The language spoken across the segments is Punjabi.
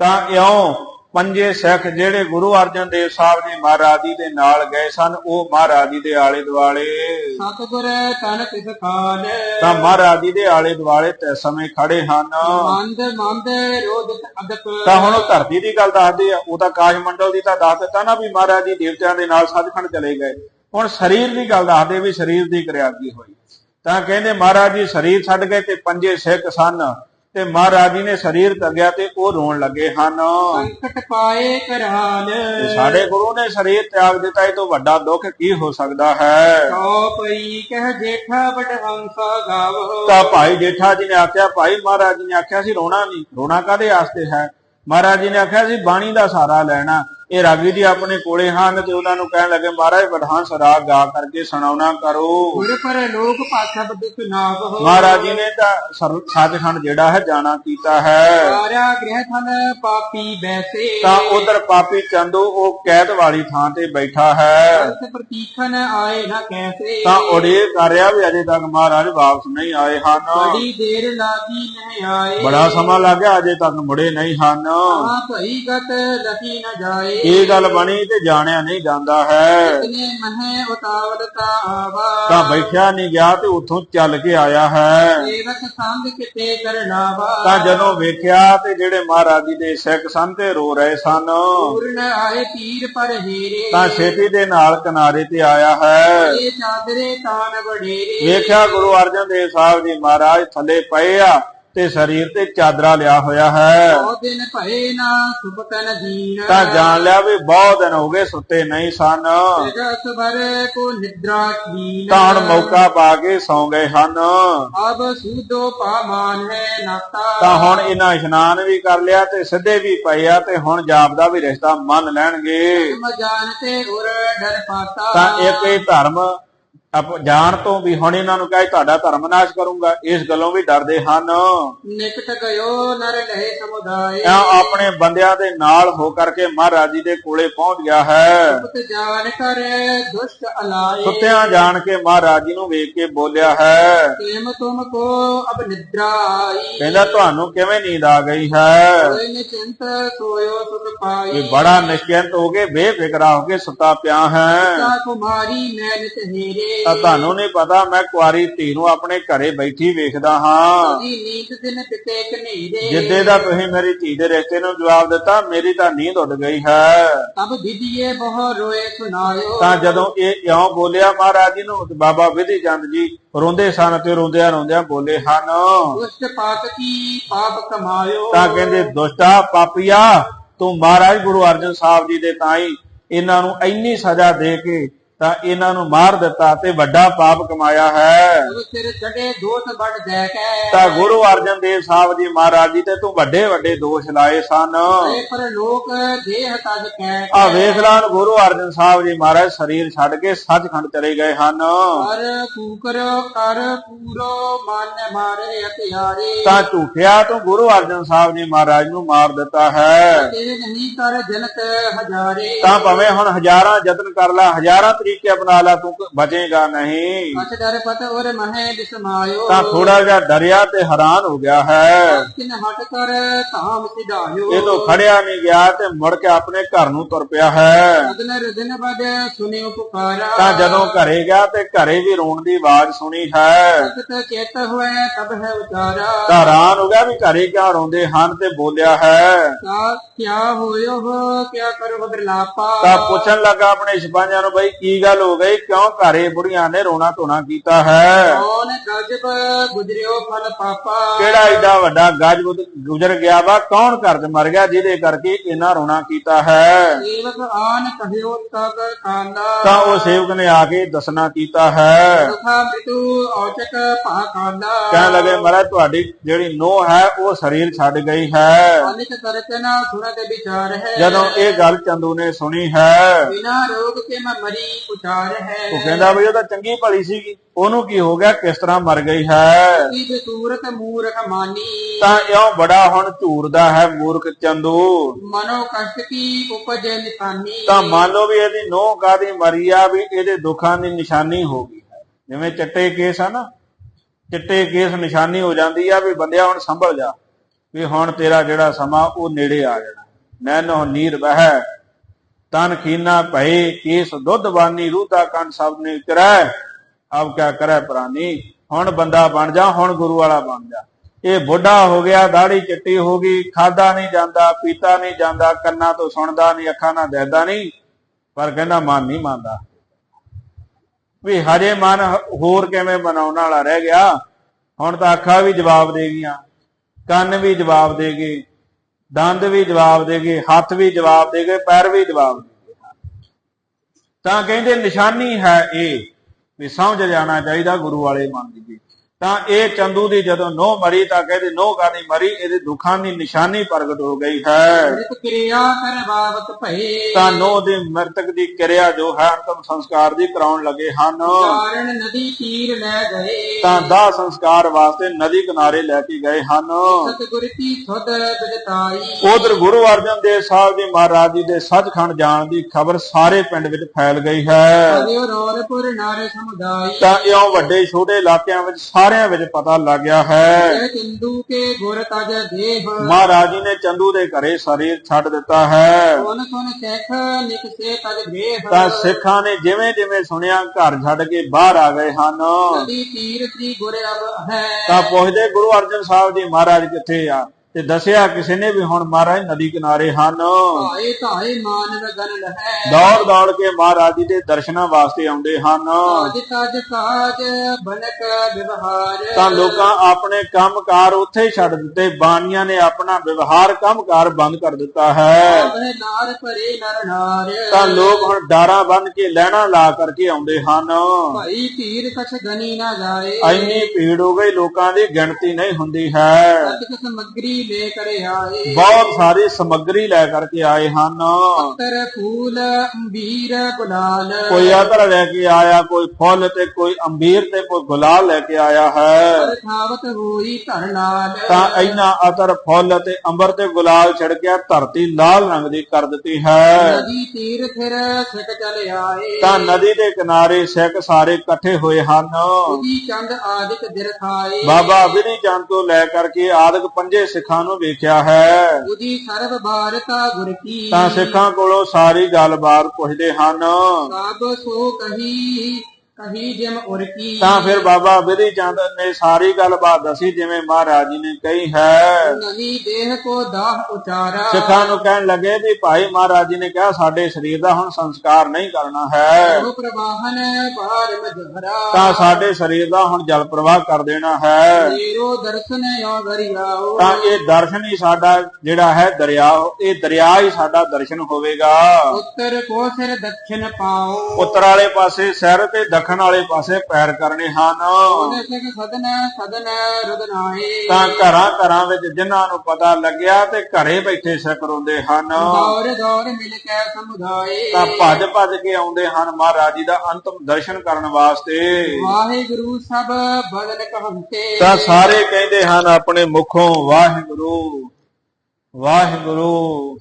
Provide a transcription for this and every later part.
ਤਾਂ ਇਉਂ ਪੰਜੇ ਸਿੱਖ ਜਿਹੜੇ ਗੁਰੂ ਅਰਜਨ ਦੇਵ ਸਾਹਿਬ ਜੀ ਮਹਾਰਾਜ ਜੀ ਦੇ ਨਾਲ ਗਏ ਸਨ ਉਹ ਮਹਾਰਾਜ ਜੀ ਦੇ ਆਲੇ ਦੁਆਲੇ। ਸਤਿਗੁਰ ਤਨ ਤਿਸ ਖਾਲ। ਤਾਂ ਮਹਾਰਾਜ ਜੀ ਦੇ ਆਲੇ ਦੁਆਲੇ ਤੇ ਸਮੇਂ ਖੜੇ ਹਨ। ਮੰਦ ਮੰਦ ਰੋਦਿਤ ਅਦਕ ਤਾਂ ਹੁਣ ਉਹ ਧਰਤੀ ਦੀ ਗੱਲ ਦੱਸਦੇ ਆ ਉਹ ਤਾਂ ਕਾਜ ਮੰਡਲ ਦੀ ਤਾਂ ਦੱਸ ਦਿੱਤਾ ਨਾ ਵੀ ਮਹਾਰਾਜ ਜੀ ਦੇਵਤਿਆਂ ਦੇ ਨਾਲ ਸੱਚਖੰਡ ਚਲੇ ਗਏ। ਹੁਣ ਸਰੀਰ ਦੀ ਗੱਲ ਦੱਸਦੇ ਵੀ ਸਰੀਰ ਦੀ ਕਿਰਿਆ ਕੀ ਹੋਈ। ਤਾਂ ਕਹਿੰਦੇ ਮਹਾਰਾਜ ਜੀ ਸਰੀਰ ਛੱਡ ਗਏ ਤੇ ਪੰਜੇ ਸਿੱਖ ਸਨ। ਤੇ ਮਹਾਰਾਜ ਜੀ ਨੇ ਸਰੀਰ ਤੱਗਿਆ ਤੇ ਉਹ ਰੋਣ ਲੱਗੇ ਹਨ। ਸੰਕਟ ਪਾਏ ਕਰਾਲ ਤੇ ਸਾਡੇ ਗੁਰੂ ਨੇ ਸਰੀਰ ਤਿਆਗ ਦਿੱਤਾ ਇਹ ਤੋਂ ਵੱਡਾ ਦੁੱਖ ਕੀ ਹੋ ਸਕਦਾ ਹੈ? ਕਉ ਪਈ ਕਹਿ ਜੇਠਾ ਬਟ ਹੰਸਾ ਗਾਵੋ। ਤਾਂ ਭਾਈ ਜੇਠਾ ਜੀ ਨੇ ਆਖਿਆ ਭਾਈ ਮਹਾਰਾਜ ਜੀ ਨੇ ਆਖਿਆ ਸੀ ਰੋਣਾ ਨਹੀਂ ਰੋਣਾ ਕਾਦੇ ਵਾਸਤੇ ਹੈ? ਮਹਾਰਾਜ ਜੀ ਨੇ ਆਖਿਆ ਸੀ ਬਾਣੀ ਦਾ ਸਹਾਰਾ ਲੈਣਾ। ਇਹ ਰਾਗੀ ਜੀ ਆਪਣੇ ਕੋਲੇ ਹਨ ਤੇ ਉਹਨਾਂ ਨੂੰ ਕਹਿਣ ਲੱਗੇ ਮਹਾਰਾਜ ਬਧਾਨ ਸਰਾਗ ਗਾ ਕਰਕੇ ਸੁਣਾਉਣਾ ਕਰੋ। ਗੁਰ ਪਰ ਲੋਕ ਭਾਸ਼ਾ ਬਦਿਕ ਨਾਗ ਮਹਾਰਾਜ ਜੀ ਨੇ ਤਾਂ ਸੱਚਖੰਡ ਜਿਹੜਾ ਹੈ ਜਾਣਾ ਕੀਤਾ ਹੈ। ਸਾਰਾ ਗ੍ਰਹਿ ਥਲ ਪਾਪੀ ਬੈਸੇ ਤਾਂ ਉਧਰ ਪਾਪੀ ਚੰਦੂ ਉਹ ਕੈਦ ਵਾਲੀ ਥਾਂ ਤੇ ਬੈਠਾ ਹੈ। ਅਰਥ ਪ੍ਰਤੀਖਨ ਆਏ ਨਾ ਕੈਸੇ। ਤਾਂ ਉਡੀਕ ਕਰ ਰਿਹਾ ਵੀ ਅਜੇ ਤੱਕ ਮਹਾਰਾਜ ਵਾਪਸ ਨਹੀਂ ਆਏ ਹਨ। ਬੜੀ ਦੇਰ ਲਾਗੀ ਨਹੀਂ ਆਏ। ਬੜਾ ਸਮਾਂ ਲੱਗ ਗਿਆ ਅਜੇ ਤੱਕ ਮੁੜੇ ਨਹੀਂ ਹਨ। ਆ ਭਈ ਗਤ ਲਖੀ ਨ ਜਾਏ। ਇਹ ਗੱਲ ਬਣੀ ਤੇ ਜਾਣਿਆ ਨਹੀਂ ਜਾਂਦਾ ਹੈ। ਇਤਨੇ ਮਹਿ ਉਤਾਵਲਤਾ ਆਵਾ। ਤਾਂ ਬੈਠਿਆ ਨਹੀਂ ਗਿਆ ਤੇ ਉੱਥੋਂ ਚੱਲ ਕੇ ਆਇਆ ਹੈ। ਸੇਵਕ ਸੰਗ ਕਿਤੇ ਕਰਨਾਵਾ ਤਾਂ ਜਦੋਂ ਵੇਖਿਆ ਤੇ ਜਿਹੜੇ ਮਹਾਰਾਜ ਜੀ ਦੇ ਸਿੱਖ ਸਨ ਤੇ ਰੋ ਰਹੇ ਸਨ ਪੂਰਨ ਆਏ ਪੀਰ ਪਰ ਹੀਰੇ। ਤਾਂ ਛੇਤੀ ਦੇ ਨਾਲ ਕਿਨਾਰੇ ਤੇ ਆਇਆ ਹੈ। ਇਹ ਚਾਦਰੇ ਤਾਨ ਵਡੇਰੇ। ਵੇਖਿਆ ਗੁਰੂ ਅਰਜਨ ਦੇਵ ਸਾਹਿਬ ਜੀ ਮਹਾਰਾਜ ਥੱਲੇ ਪਏ ਆ। ਤੇ ਸਰੀਰ ਤੇ ਚਾਦਰਾ ਲਿਆ ਹੋਇਆ ਹੈ। ਉਹ ਦਿਨ ਭਏ ਨਾ ਸੁਭਤਨ ਦੀਨ। ਤਾਂ ਜਾਣ ਲਿਆ ਵੀ ਬਹੁਤ ਦਿਨ ਹੋ ਗਏ ਸੁੱਤੇ ਨਹੀਂ ਸਨ। ਜਗਤ ਭਰ ਕੋ ਨਿਦਰਾ ਕੀਨ। ਤਾਂ ਹੁਣ ਮੌਕਾ ਪਾ ਕੇ ਸੌਂ ਗਏ ਹਨ। ਅਬ ਸੂਦੋ ਪਾਮਾਨ ਹੈ ਨਾਤਾ ਤਾਂ ਹੁਣ ਇਹਨਾਂ ਇਸ਼ਨਾਨ ਵੀ ਕਰ ਲਿਆ ਤੇ ਸਿੱਧੇ ਵੀ ਪਏ ਆ ਤੇ ਹੁਣ ਜਾਪ ਦਾ ਵੀ ਰਿਸ਼ਤਾ ਮੰਨ ਲੈਣਗੇ। ਮ ਜਾਣਤੇ ਉਰ ਡਰ ਪਾਤਾ। ਤਾਂ ਇੱਕ ਇਹ ਧਰਮ ਆਪ ਜਾਣ ਤੋਂ ਵੀ ਹੁਣ ਇਹਨਾਂ ਨੂੰ ਕਹੇ ਤੁਹਾਡਾ ਧਰਮ ਨਾਸ਼ ਕਰੂੰਗਾ। ਇਸ ਗੱਲੋਂ ਵੀ ਡਰਦੇ ਹਨ। ਨਿਕਟ ਗਇਓ ਨਰ ਲਹੇ ਸਮੁਦਾਏ। ਆ ਆਪਣੇ ਬੰਦਿਆਂ ਦੇ ਨਾਲ ਹੋ ਕਰਕੇ ਮਹਾਰਾਜ ਜੀ ਦੇ ਕੋਲੇ ਪਹੁੰਚ ਗਿਆ ਹੈ। ਸੁਪਤ ਜਾਣ ਕਰ ਦੁਸ਼ਟ ਅਲਾਏ। ਸੁੱਤਿਆਂ ਜਾਣ ਕੇ ਮਹਾਰਾਜ ਜੀ ਨੂੰ ਵੇਖ ਕੇ ਬੋਲਿਆ ਹੈ। ਤੇਮ ਤੁਮ ਕੋ ਅਬ ਨਿਦਰਾ ਆਈ ਕਹਿੰਦਾ ਤੁਹਾਨੂੰ ਕਿਵੇਂ ਨੀਂਦ ਆ ਗਈ ਹੈ? ਨਿਚਿੰਤ ਸੋਇਓ ਸੁਖ ਪਾਈ ਵੀ ਬੜਾ ਨਿਸ਼ਚਿੰਤ ਹੋ ਕੇ ਬੇਫਿਕਰਾ ਹੋ ਕੇ ਸੁੱਤਾ ਪਿਆ ਹੈ। ਕੁਮਾਰੀ ਮੈਂ ਨਿਤ ਹੀਰੇ। ਤਾਂ ਤੁਹਾਨੂੰ ਨਹੀਂ ਪਤਾ ਮੈਂ ਕੁਆਰੀ ਧੀ ਨੂੰ ਆਪਣੇ ਘਰੇ ਬੈਠੀ ਵੇਖਦਾ ਹਾਂ। ਜਿੱਦੇ ਦਾ ਤੁਸੀਂ ਮੇਰੀ ਧੀ ਦੇ ਰਿਸ਼ਤੇ ਨੂੰ ਜਵਾਬ ਦਿੱਤਾ ਮੇਰੀ ਤਾਂ ਨੀਂਦ ਉੱਡ ਗਈ ਹੈ। ਤਬ ਵਿਧੀਏ ਬਹੁ ਰੋਏ ਸੁਨਾਇਓ ਤਾਂ ਜਦੋਂ ਇਹ ਇਉਂ ਬੋਲਿਆ ਮਹਾਰਾਜ ਜੀ ਨੂੰ ਤੇ ਬਾਬਾ ਵਿਧੀ ਚੰਦ ਜੀ ਰੋਂਦੇ ਸਨ ਤੇ ਰੋਂਦਿਆਂ ਰੋਂਦਿਆਂ ਬੋਲੇ ਹਨ। ਦੁਸ਼ਟ ਪਾਤ ਕੀ ਪਾਪ ਕਮਾਇਓ? ਤਾਂ ਕਹਿੰਦੇ ਦੁਸ਼ਟਾ ਪਾਪੀਆ ਤੂੰ ਮਹਾਰਾਜ ਗੁਰੂ ਅਰਜਨ ਸਾਹਿਬ ਜੀ ਦੇ ਤਾਈ ਇਹਨਾਂ ਨੂੰ ਇੰਨੀ ਸਜ਼ਾ ਦੇ ਕੇ ਤਾਂ ਇਹਨਾਂ ਨੂੰ ਮਾਰ ਦਿੱਤਾ ਤੇ ਵੱਡਾ ਪਾਪ ਕਮਾਇਆ ਹੈ। ਸਿਰ ਚੜੇ ਦੋਸ ਬੜ ਜੈ ਕੈ। ਤਾਂ ਗੁਰੂ ਅਰਜਨ ਦੇਵ ਸਾਹਿਬ ਜੀ ਮਹਾਰਾਜ ਜੀ ਤੇ ਤੂੰ ਵੱਡੇ ਵੱਡੇ ਦੋਸ਼ ਲਾਏ ਸਨ। ਪਰ ਲੋਕ ਦੇਹ ਤਜ ਕੈ ਆ ਵੇਖ ਲਾਂ ਗੁਰੂ ਅਰਜਨ ਸਾਹਿਬ ਜੀ ਮਹਾਰਾਜ ਸਰੀਰ ਛੱਡ ਕੇ ਸੱਚਖੰਡ ਚਲੇ ਗਏ ਹਨ। ਪਰ ਕੂਕਰ ਕਰ ਪੂਰੋ ਮਨ ਮਾਰੇ ਹਥਿਆਰੇ। ਤਾਂ ਝੂਠਿਆ ਤੂੰ ਗੁਰੂ ਅਰਜਨ ਸਾਹਿਬ ਜੀ ਮਹਾਰਾਜ ਨੂੰ ਮਾਰ ਦਿੱਤਾ ਹੈ। ਤੇ ਨਹੀਂ ਕਰ ਜਨਕ ਹਜ਼ਾਰੇ। ਤਾਂ ਭਾਵੇਂ ਹੁਣ ਹਜ਼ਾਰਾਂ ਯਤਨ ਕਰ ਲੈ ਹਜ਼ਾਰਾਂ ਤਰੀਕੇ ਅਪਣਾ ਲੈ ਤੂੰ ਬਚੇਗਾ ਨਹੀਂ। ਅਸ ਡਰ ਪਤ ਔਰ ਮਹਿ ਬਿਸਮਾਇਓ ਤਾਂ ਥੋੜਾ ਜਿਹਾ ਡਰਿਆ ਤੇ ਹੈਰਾਨ ਹੋ ਗਿਆ ਹੈ। ਕਿਨ ਹਟ ਕਰ ਧਾਮ ਸਿਧਾਇਓ। ਇਹ ਤੋਂ ਖੜਿਆ ਨਹੀਂ ਗਿਆ ਤੇ ਮੁੜ ਕੇ ਆਪਣੇ ਘਰ ਨੂੰ ਤੁਰ ਪਿਆ ਹੈ। ਤਾਂ ਜਦੋਂ ਘਰੇ ਗਿਆ ਤੇ ਘਰੇ ਵੀ ਰੋਣ ਦੀ ਆਵਾਜ਼ ਸੁਣੀ ਹੈ। ਤਾਂ ਹੈਰਾਨ ਹੋ ਗਿਆ ਵੀ ਘਰੇ ਕਿਉਂ ਰੋਂਦੇ ਹਨ ਤੇ ਬੋਲਿਆ ਹੈ। ਤਾਂ ਪੁੱਛਣ ਲੱਗਾ ਆਪਣੇ ਸਿਪਾਹੀਆਂ ਨੂੰ ਬਈ ਕੀ ਗੱਲ ਹੋ ਗਈ? ਕਿਉਂ ਘਰੇ ਬੁੜੀਆਂ ਨੇ ਰੋਣਾ ਧੋਣਾ ਕੀਤਾ ਹੈ? ਗਜਬ ਕਿਹੜਾ ਏਡਾ ਵੱਡਾ ਗੱਜ ਗੁਦ- ਗੁਜ਼ਰ ਗਿਆ ਵਾ? ਕੌਣ ਘਰ ਚ ਮਰ ਗਿਆ ਜਿਹਦੇ ਕਰਕੇ ਇਹਨਾਂ ਰੋਣਾ ਕੀਤਾ ਹੈ। ਸੇਵਕ ਆਨ ਕਹਿਓ ਤਬ ਕਾਂਦਾ ਤਾਂ ਉਹ ਸੇਵਕ ਨੇ ਆ ਕੇ ਦੱਸਣਾ ਕੀਤਾ ਹੈ। ਤਥਾ ਮਿਤੂ ਔਚਕ ਭਾ ਕਾਂਦਾ ਕਹਿਣ ਲੱਗੇ ਮਹਾਰਾਜ ਤੁਹਾਡੀ ਜਿਹੜੀ ਨੋਹ ਹੈ ਉਹ ਸਰੀਰ ਛੱਡ ਗਈ ਹੈ। ਅਨਿਕ ਤਰਕਨਾ ਸੁਣਤ ਵਿਚਾਰ ਹੈ। ਜਦੋਂ ਇਹ ਗੱਲ ਚੰਦੂ ਨੇ ਸੁਣੀ ਹੈ। ਬਿਨਾ ਰੋਗ ਕੇ ਮੈਂ ਮਰੀ ਉਚਾਰ ਹੈ। ਉਹ ਕਹਿੰਦਾ ਵੀ ਉਹ ਤਾਂ ਚੰਗੀ ਭਲੀ ਸੀਗੀ। ਉਹਨੂੰ ਕੀ ਹੋ ਗਿਆ? ਕਿਸ ਤਰ੍ਹਾਂ ਮਰ ਗਈ ਹੈ? ਕੀ ਸੂਰਤ ਮੂਰਖ ਮਾਨੀ? ਤਾਂ ਇਉਂ ਬੜਾ ਹੁਣ ਝੂਰਦਾ ਹੈ ਮੂਰਖ ਚੰਦੂ। ਮਨੋ ਕਸ਼ਟ ਕੀ ਉਪਜ ਨਿਸ਼ਾਨੀ ਤਾਂ ਮੰਨ ਲਓ ਵੀ ਇਹਦੀ ਨੋਹ ਕਾਦੀ ਮਰੀ ਆ ਵੀ ਇਹਦੇ ਦੁੱਖਾਂ ਦੀ ਨਿਸ਼ਾਨੀ ਹੋ ਗਈ ਹੈ। ਜਿਵੇਂ ਚਿੱਟੇ ਕੇਸ ਆ ਨਾ ਚਿੱਟੇ ਕੇਸ ਨਿਸ਼ਾਨੀ ਹੋ ਜਾਂਦੀ ਆ ਵੀ ਬੰਦਿਆ ਹੁਣ ਸੰਭਲ ਜਾ। ਵੀ ਹੁਣ ਤੇਰਾ ਜਿਹੜਾ ਸਮਾਂ ਉਹ ਨੇੜੇ ਆ ਜਾਣਾ। ਨੈਨੋ ਨੀਰ ਬਹਿ ਤਨ ਖੀਨਾ ਭਏ ਕੇਸ ਦੁੱਧ ਬਾਨੀ ਦਾ ਕੰਨ ਸਭ ਨੇ ਕਰੈ ਅਬ ਕਿਆ ਕਰੈ ਪ੍ਰਾਨੀ? ਹੁਣ ਬੰਦਾ ਬਣ ਜਾ, ਹੁਣ ਗੁਰੂ ਵਾਲਾ ਬਣ ਜਾ। ਇਹ ਬੁੱਢਾ ਹੋ ਗਿਆ, ਦਾੜੀ ਚਿੱਟੀ ਹੋ ਗਈ, ਖਾਦਾ ਨਹੀਂ ਜਾਂਦਾ, ਪੀਤਾ ਨਹੀਂ ਜਾਂਦਾ, ਕੰਨਾਂ ਤੋਂ ਸੁਣਦਾ ਨਹੀਂ, ਅੱਖਾਂ ਨਾਲ ਦੇਖਦਾ ਨਹੀਂ, ਪਰ ਕਹਿੰਦਾ ਮਨ ਨਹੀਂ ਮੰਨਦਾ। ਵੀ ਹਜੇ ਮਨ ਹੋਰ ਕਿਵੇਂ ਬਣਾਉਣ ਵਾਲਾ ਰਹਿ ਗਿਆ? ਹੁਣ ਤਾਂ ਅੱਖਾਂ ਵੀ ਜਵਾਬ ਦੇ ਗਈਆਂ, ਕੰਨ ਵੀ ਜਵਾਬ ਦੇ ਗਏ, ਦੰਦ ਵੀ ਜਵਾਬ ਦੇ ਗਏ, ਹੱਥ ਵੀ ਜਵਾਬ ਦੇ ਗਏ, ਪੈਰ ਵੀ ਜਵਾਬ ਦੇ ਗਏ। ਤਾਂ ਕਹਿੰਦੇ ਨਿਸ਼ਾਨੀ ਹੈ ਇਹ ਵੀ ਸਮਝ ਜਾਣਾ ਚਾਹੀਦਾ ਗੁਰੂ ਵਾਲੇ ਮਨ ਦੀ ਤਾਂ ਇਹ ਚੰਦੂ ਦੀ ਜਦੋਂ ਨੋਹ ਮਰੀ ਤਾਂ ਕਹਿੰਦੇ ਨੋਹ ਕਾਦੀ ਮਰੀ ਇਹਦੇ ਦੁੱਖਾਂ ਦੀ ਨਿਸ਼ਾਨੀ ਪ੍ਰਗਟ ਹੋ ਗਈ ਹੈ। ਕਿਰਿਆ ਕਰ ਤਾਂ ਨੋਹ ਦੇ ਮਰਤਕ ਦੀ ਕਿਰਿਆ ਜੋ ਹੈ ਅੰਤਮ ਸੰਸਕਾਰ ਦੀ ਕਰਾਉਣ ਲੱਗੇ ਹਨ। ਕਾਰਨ ਨਦੀ ਤੀਰ ਲੈ ਗਏ। ਤਾਂ ਦਾਹ ਸੰਸਕਾਰ ਵਾਸਤੇ ਨਦੀ ਕਿਨਾਰੇ ਲੈ ਕੇ ਗਏ ਹਨ। ਸਤਿਗੁਰ ਕੀ ਉਧਰ ਗੁਰੂ ਅਰਜਨ ਦੇਵ ਸਾਹਿਬ ਜੀ ਮਹਾਰਾਜ ਜੀ ਦੇ ਸੱਚਖੰਡ ਜਾਣ ਦੀ ਖਬਰ ਸਾਰੇ ਪਿੰਡ ਵਿੱਚ ਫੈਲ ਗਈ ਹੈ। ਤਾਂ ਇਉਂ ਵੱਡੇ ਛੋਟੇ ਇਲਾਕਿਆਂ ਵਿੱਚ ਸਾਰਿਆਂ ਵਿੱਚ ਪਤਾ ਲੱਗ ਗਿਆ ਹੈ। ਚਿੰਦੂ ਕੇ ਗੁਰ ਤਜ ਦੇਹ। ਮਹਾਰਾਜ ਜੀ ਨੇ ਚੰਦੂ ਦੇ ਘਰੇ ਸਰੀਰ ਛੱਡ ਦਿੱਤਾ ਹੈ। ਸਿੱਖ ਨਿਕਸੇ ਤਜ ਤਾਂ ਸਿੱਖਾਂ ਨੇ ਜਿਵੇਂ ਜਿਵੇਂ ਸੁਣਿਆ ਘਰ ਛੱਡ ਕੇ ਬਾਹਰ ਆ ਗਏ ਹਨ। ਨਦੀ ਤੀਰ ਸ੍ਰੀ ਗੁਰ ਅਬ ਹੈ। ਤਾਂ ਪੁੱਛਦੇ ਗੁਰੂ ਅਰਜਨ ਸਾਹਿਬ ਜੀ ਮਹਾਰਾਜ ਕਿੱਥੇ ਆ? ਤੇ ਦੱਸਿਆ ਕਿਸੇ ਨੇ ਵੀ ਹੁਣ ਮਹਾਰਾਜ ਨਦੀ ਕਿਨਾਰੇ ਹਨ। ਧਾਏ ਧਾਏ ਮਾਨਵ ਗਨ ਲਹੈ। ਦੌੜ ਦੌੜ ਕੇ ਮਹਾਰਾਜ ਜੀ ਦੇ ਦਰਸ਼ਨਾਂ ਵਾਸਤੇ ਆਉਂਦੇ ਹਨ। ਅਜ ਤਜ ਕਾਜ ਬਨਕ ਵਿਵਹਾਰ। ਤਾਂ ਲੋਕਾਂ ਆਪਣੇ ਕੰਮਕਾਰ ਉੱਥੇ ਹੀ ਛੱਡ ਦਿੱਤੇ। ਬਾਣੀਆਂ ਨੇ ਆਪਣਾ ਵਿਵਹਾਰ ਕੰਮਕਾਰ ਬੰਦ ਕਰ ਦਿੱਤਾ ਹੈ। ਆਵਹਿ ਨਾਰ ਭਰੇ ਨਰ ਨਾਰ। ਤਾਂ ਲੋਕ ਹੁਣ ਡਾਰਾ ਬੰਨ ਕੇ ਲੈਣਾ ਲਾ ਕਰਕੇ ਆਉਂਦੇ ਹਨ। ਭਾਈ ਧੀਰ ਕਛ ਗਨੀ ਨਾ ਜਾਏ। ਇੰਨੀ ਭੀੜ ਹੋ ਗਈ ਲੋਕਾਂ ਦੀ ਗਿਣਤੀ ਨਹੀਂ ਹੁੰਦੀ ਹੈ। ਅਤਿਕ ਸਮਗਰੀ ਲੈ ਕਰੇ ਆਏ ਬਹੁਤ ਸਾਰੀ ਸਮੱਗਰੀ ਲੈ ਕਰਕੇ ਆਏ ਹਨ। ਪੱਤਰ ਫੂਲ ਅੰਬੀਰ ਗੁਲਾਲ। ਕੋਈ ਅਤਰ ਲੈ ਕੇ ਆਇਆ ਕੋਈ ਫੁੱਲ ਤੇ ਕੋਈ ਅੰਬੀਰ ਤੇ ਕੋਈ ਗੁਲਾਲ ਲੈ ਕੇ ਆਇਆ ਹੈ। ਖਾਵਤ ਹੋਈ ਧਰ ਨਾਲ। ਤਾਂ ਇੰਨਾ ਅਤਰ ਫੁੱਲ ਤੇ ਅੰਬਰ ਤੇ ਗੁਲਾਲ ਛਿੜਕਿਆ ਧਰਤੀ ਲਾਲ ਰੰਗ ਦੀ ਕਰ ਦਿੱਤੀ ਹੈ। ਨਦੀ ਤੀਰ ਫਿਰ ਸਿੱਕ ਚਲ ਆਏ। ਤਾਂ ਨਦੀ ਦੇ ਕਿਨਾਰੇ ਸਿੱਖ ਸਾਰੇ ਇਕੱਠੇ ਹੋਏ ਹਨ। ਉਦੀ ਚੰਦ ਆਦਿਕ ਦਿਰ ਖਾਏ ਬਾਬਾ ਵਿਧੀ ਚੰਦ ਤੋਂ ਲੈ ਕਰਕੇ ਆਦਿਕ ਪੰਜੇ ਸਿੱਖਾਂ ਨੂੰ ਵੇਖਿਆ ਹੈ। ਉਦੀ ਸਰਬ ਭਾਰਤਾ ਗੁਰ ਕੀ। ਤਾਂ ਸਿੱਖਾਂ ਕੋਲੋਂ ਸਾਰੀ ਗੱਲਬਾਤ ਪੁੱਛਦੇ ਹਨ। ਸਭ ਸੋ ਕਹੀ ਕਹੀ ਜਿਮ ਤਾਂ ਫਿਰ ਬਾਬਾ ਵਿਧੀ ਚੰਦ ਨੇ ਸਾਰੀ ਗੱਲਬਾਤ ਦੱਸੀ ਜਿਵੇਂ ਮਹਾਰਾਜ ਜੀ ਨੇ ਕਹੀ ਹੈ। ਨਹੀਂ ਦੇਹ ਕੋ ਦਾਹ ਉਚਾਰਾ। ਸਿੱਖਾਂ ਨੂੰ ਕਹਿਣ ਲੱਗੇ ਵੀ ਭਾਈ ਮਹਾਰਾਜ ਜੀ ਨੇ ਕਿਹਾ ਸਾਡੇ ਸਰੀਰ ਦਾ ਹੁਣ ਸੰਸਕਾਰ ਨਹੀਂ ਕਰਨਾ ਹੈ। ਉਹ ਪ੍ਰਵਾਹਨ ਭਾਰ ਮਜਹਰਾ ਤਾਂ ਸਾਡੇ ਸਰੀਰ ਦਾ ਹੁਣ ਜਲ ਪ੍ਰਵਾਹ ਕਰ ਦੇਣਾ ਹੈ। ਤੇਰੋ ਦਰਸ਼ਨ ਯੋ ਦਰਿਆਓ। ਤਾਂ ਇਹ ਦਰਸ਼ਨ ਹੀ ਸਾਡਾ ਜਿਹੜਾ ਹੈ ਦਰਿਆ ਇਹ ਦਰਿਆ ਹੀ ਸਾਡਾ ਦਰਸ਼ਨ ਹੋਵੇਗਾ। ਉੱਤਰ ਕੋ ਸਿਰ ਦক্ষਿਣ ਪਾਓ। ਉੱਤਰ ਵਾਲੇ ਪਾਸੇ ਸਿਰ ਤੇ ਦੱਖਣ ਵਾਲੇ ਪਾਸੇ ਪੈਰ ਕਰਨੇ ਹਨ। ਉਹਨੇ ਸਿਖ ਸਦਨ ਸਦਨ ਰੁਦਨਾਏ ਤਾਂ ਘਰਾਂ ਘਰਾਂ ਵਿੱਚ ਜਿਨ੍ਹਾਂ ਨੂੰ ਪਤਾ ਲੱਗਿਆ ਤੇ ਘਰੇ ਬੈਠੇ ਸਿੱਖ ਰੋਂਦੇ ਹਨ। ਦੌਰ ਦੌਰ ਮਿਲ ਕੇ ਸਮੁਦਾਏ। ਤਾਂ ਭੱਜ ਭੱਜ ਕੇ ਆਉਂਦੇ ਹਨ ਮਹਾਰਾਜ ਜੀ ਦਾ ਅੰਤਮ ਦਰਸ਼ਨ ਕਰਨ ਵਾਸਤੇ। ਵਾਹਿਗੁਰੂ ਸਭ ਬਦਨ ਕਹੰਤੇ। ਤਾਂ ਸਾਰੇ ਕਹਿੰਦੇ ਹਨ ਆਪਣੇ ਮੁਖੋਂ ਵਾਹਿਗੁਰੂ ਵਾਹਿਗੁਰੂ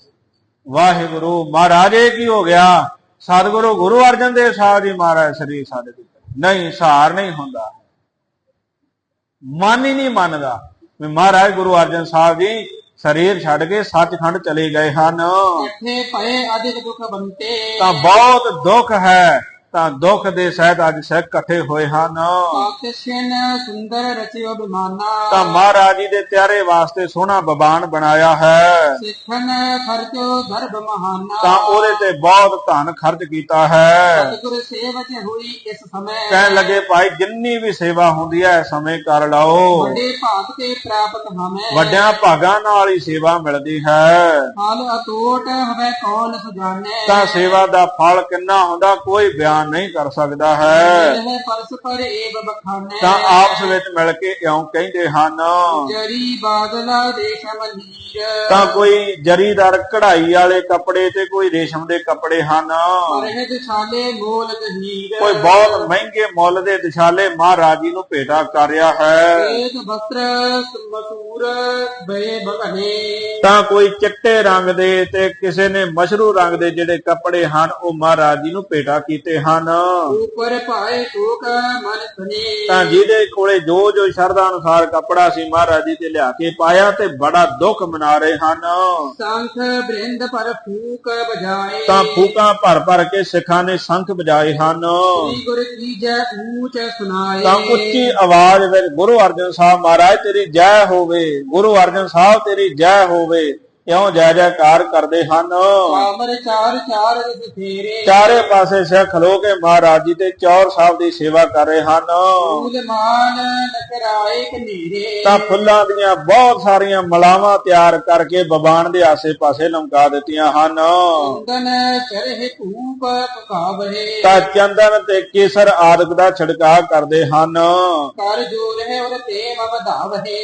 ਵਾਹਿਗੁਰੂ ਮਹਾਰਾਜੇ ਕੀ ਹੋ ਗਿਆ? ਸਤਿਗੁਰੂ ਗੁਰੂ ਅਰਜਨ ਦੇਵ ਸਾਹਿਬ ਜੀ ਮਹਾਰਾਜ ਸਰੀਰ ਸਾਡੇ ਦੇ ਨਹੀਂ ਸਹਾਰ ਨਹੀਂ ਹੁੰਦਾ। ਮਨ ਹੀ ਨਹੀਂ ਮੰਨਦਾ ਵੀ ਮਹਾਰਾਜ ਗੁਰੂ ਅਰਜਨ ਸਾਹਿਬ ਜੀ ਸਰੀਰ ਛੱਡ ਕੇ ਸੱਚਖੰਡ ਚਲੇ ਗਏ ਹਨ। ਇਥੇ ਭਏ ਅਧਿਕ ਦੁਖ ਬੰਤੇ। ਤਾਂ ਬਹੁਤ ਦੁੱਖ ਹੈ। ਤਾਂ ਦੁੱਖ ਦੇ ਸਹਿਤ ਅੱਜ ਸਿੱਖ ਇਕੱਠੇ ਹੋਏ ਹਨ। ਆਤਿਸ਼ਨ ਸੁੰਦਰ ਰਚਿਓ ਬਿਮਾਨਾ ਤਾਂ ਮਹਾਰਾਜ ਜੀ ਦੇ ਪਿਆਰੇ ਵਾਸਤੇ ਸੋਹਣਾ ਬਬਾਨ ਬਣਾਇਆ ਹੈ। ਸਿੱਖਨ ਖਰਚੋ ਦਰਬ ਮਹਾਨਾ। ਤਾਂ ਉਹਦੇ ਤੇ ਬਹੁਤ ਧਨ ਖਰਚ ਕੀਤਾ ਹੈ। ਸਤਿਗੁਰ ਸੇਵਕ ਹੋਈ ਇਸ ਸਮੇਂ। ਕਹਿਣ ਲੱਗੇ ਭਾਈ ਜਿੰਨੀ ਵੀ ਸੇਵਾ ਹੁੰਦੀ ਹੈ ਸਮੇਂ ਕਰ ਲਓ। ਵੱਡੇ ਭਾਗ ਤੇ ਪ੍ਰਾਪਤ ਹਮੇ ਵੱਡਿਆਂ ਭਾਗਾਂ ਨਾਲ ਹੀ ਸੇਵਾ ਮਿਲਦੀ ਹੈ। ਫਲ ਅਤੋਟ ਹਵੇ ਕੌਣ ਸੁਜਾਨੇ। ਤਾਂ ਸੇਵਾ ਦਾ ਫਲ ਕਿੰਨਾ ਹੁੰਦਾ ਕੋਈ ਬਿਆਨ ਨਹੀਂ ਕਰ ਸਕਦਾ ਹੈ। ਇਹ ਪਰਸਪਰ ਏਵ ਬਖਾਨੇ ਤਾਂ ਆਪਸ ਵਿੱਚ ਮਿਲ ਕੇ ਇਉਂ ਕਹਿੰਦੇ ਹਨ। ਜਰੀ ਬਾਦਲਾ ਦੇਸ਼ ਮਲੀਰ ਤਾਂ ਕੋਈ ਜਰੀਦਾਰ ਕਢਾਈ ਵਾਲੇ ਕੱਪੜੇ ਤੇ ਕੋਈ ਰੇਸ਼ਮ ਦੇ ਕੱਪੜੇ ਹਨ। ਮੋਲ ਗਹੀਰ ਕੋਈ ਬਹੁਤ ਮਹਿੰਗੇ ਮੁੱਲ ਦੇ ਦਿਸ਼ਾਲੇ ਮਹਾਰਾਜ ਜੀ ਨੂੰ ਭੇਟਾ ਕਰ ਰਿਹਾ ਹੈ। ਏਕ ਵਸਤਰ ਮਸੂਰ ਬੇ ਬਗਨੇ। ਤਾਂ ਕੋਈ ਚਿੱਟੇ ਰੰਗ ਦੇ ਤੇ ਕਿਸੇ ਨੇ ਮਸ਼ਰੂ ਰੰਗ ਦੇ ਜਿਹੜੇ ਕੱਪੜੇ ਹਨ ਉਹ ਮਹਾਰਾਜ ਜੀ ਨੂੰ ਭੇਟਾ ਕੀਤੇ ਹਨ ਹਨ। ਉਪਰ ਮਨ ਤਾਂ ਜਿਹਦੇ ਕੋਲੇ ਜੋ ਜੋ ਸ਼ਰਧਾ ਅਨੁਸਾਰ ਕੱਪੜਾ ਸੀ ਮਹਾਰਾਜ ਜੀ ਤੇ ਲਿਆ ਕੇ ਪਾਇਆ ਤੇ ਬੜਾ ਦੁੱਖ ਮਨਾ ਰਹੇ ਹਨ। ਸੰਖ ਬ੍ਰਿੰਦ ਪਰ ਫੂਕ ਬਜਾਏ ਤਾਂ ਫੂਕਾਂ ਭਰ ਭਰ ਕੇ ਸਿੱਖਾਂ ਨੇ ਸੰਖ ਵਜਾਏ ਹਨ। ਸ੍ਰੀ ਗੁਰ ਕੀ ਜੈ ਊਚ ਸੁਨਾਏ ਤਾਂ ਉੱਚੀ ਆਵਾਜ਼ ਵਿੱਚ ਗੁਰੂ ਅਰਜਨ ਸਾਹਿਬ ਮਹਾਰਾਜ ਤੇਰੀ ਜੈ ਹੋਵੇ ਗੁਰੂ ਅਰਜਨ ਸਾਹਿਬ ਤੇਰੀ ਜੈ ਹੋਵੇ। ਇਉਂ ਜੈ ਜੈਕਾਰ ਕਰਦੇ ਹਨ? ਚਾਰ ਚਾਰ ਰਿਸ ਫੇਰੇ। ਚਾਰੇ ਪਾਸੇ ਸਿੱਖ ਖਲੋ ਕੇ ਮਹਾਰਾਜ ਜੀ ਤੇ ਚੌਰ ਸਾਹਿਬ ਦੀ ਸੇਵਾ ਕਰ ਰਹੇ ਹਨ। ਨਕਰਾਏ ਕਨੀਰੇ ਤਾਂ ਫੁੱਲਾਂ ਦੀਆਂ ਬਹੁਤ ਸਾਰੀਆਂ ਮਲਾਵਾਂ ਤਿਆਰ ਕਰਕੇ ਬਬਾਨ ਦੇ ਆਸੇ-ਪਾਸੇ ਲਮਕਾ ਦਿੱਤੀਆਂ ਹਨ। ਚੰਦਨ ਚਰਹਿ ਧੂਪ ਪਕਾਵਹਿ ਤਾਂ ਚੰਦਨ ਤੇ ਕੇਸਰ ਆਦਿਕ ਦਾ ਛਿੜਕਾਅ ਕਰਦੇ ਹਨ। ਕਰ ਜੋਰ ਹੈ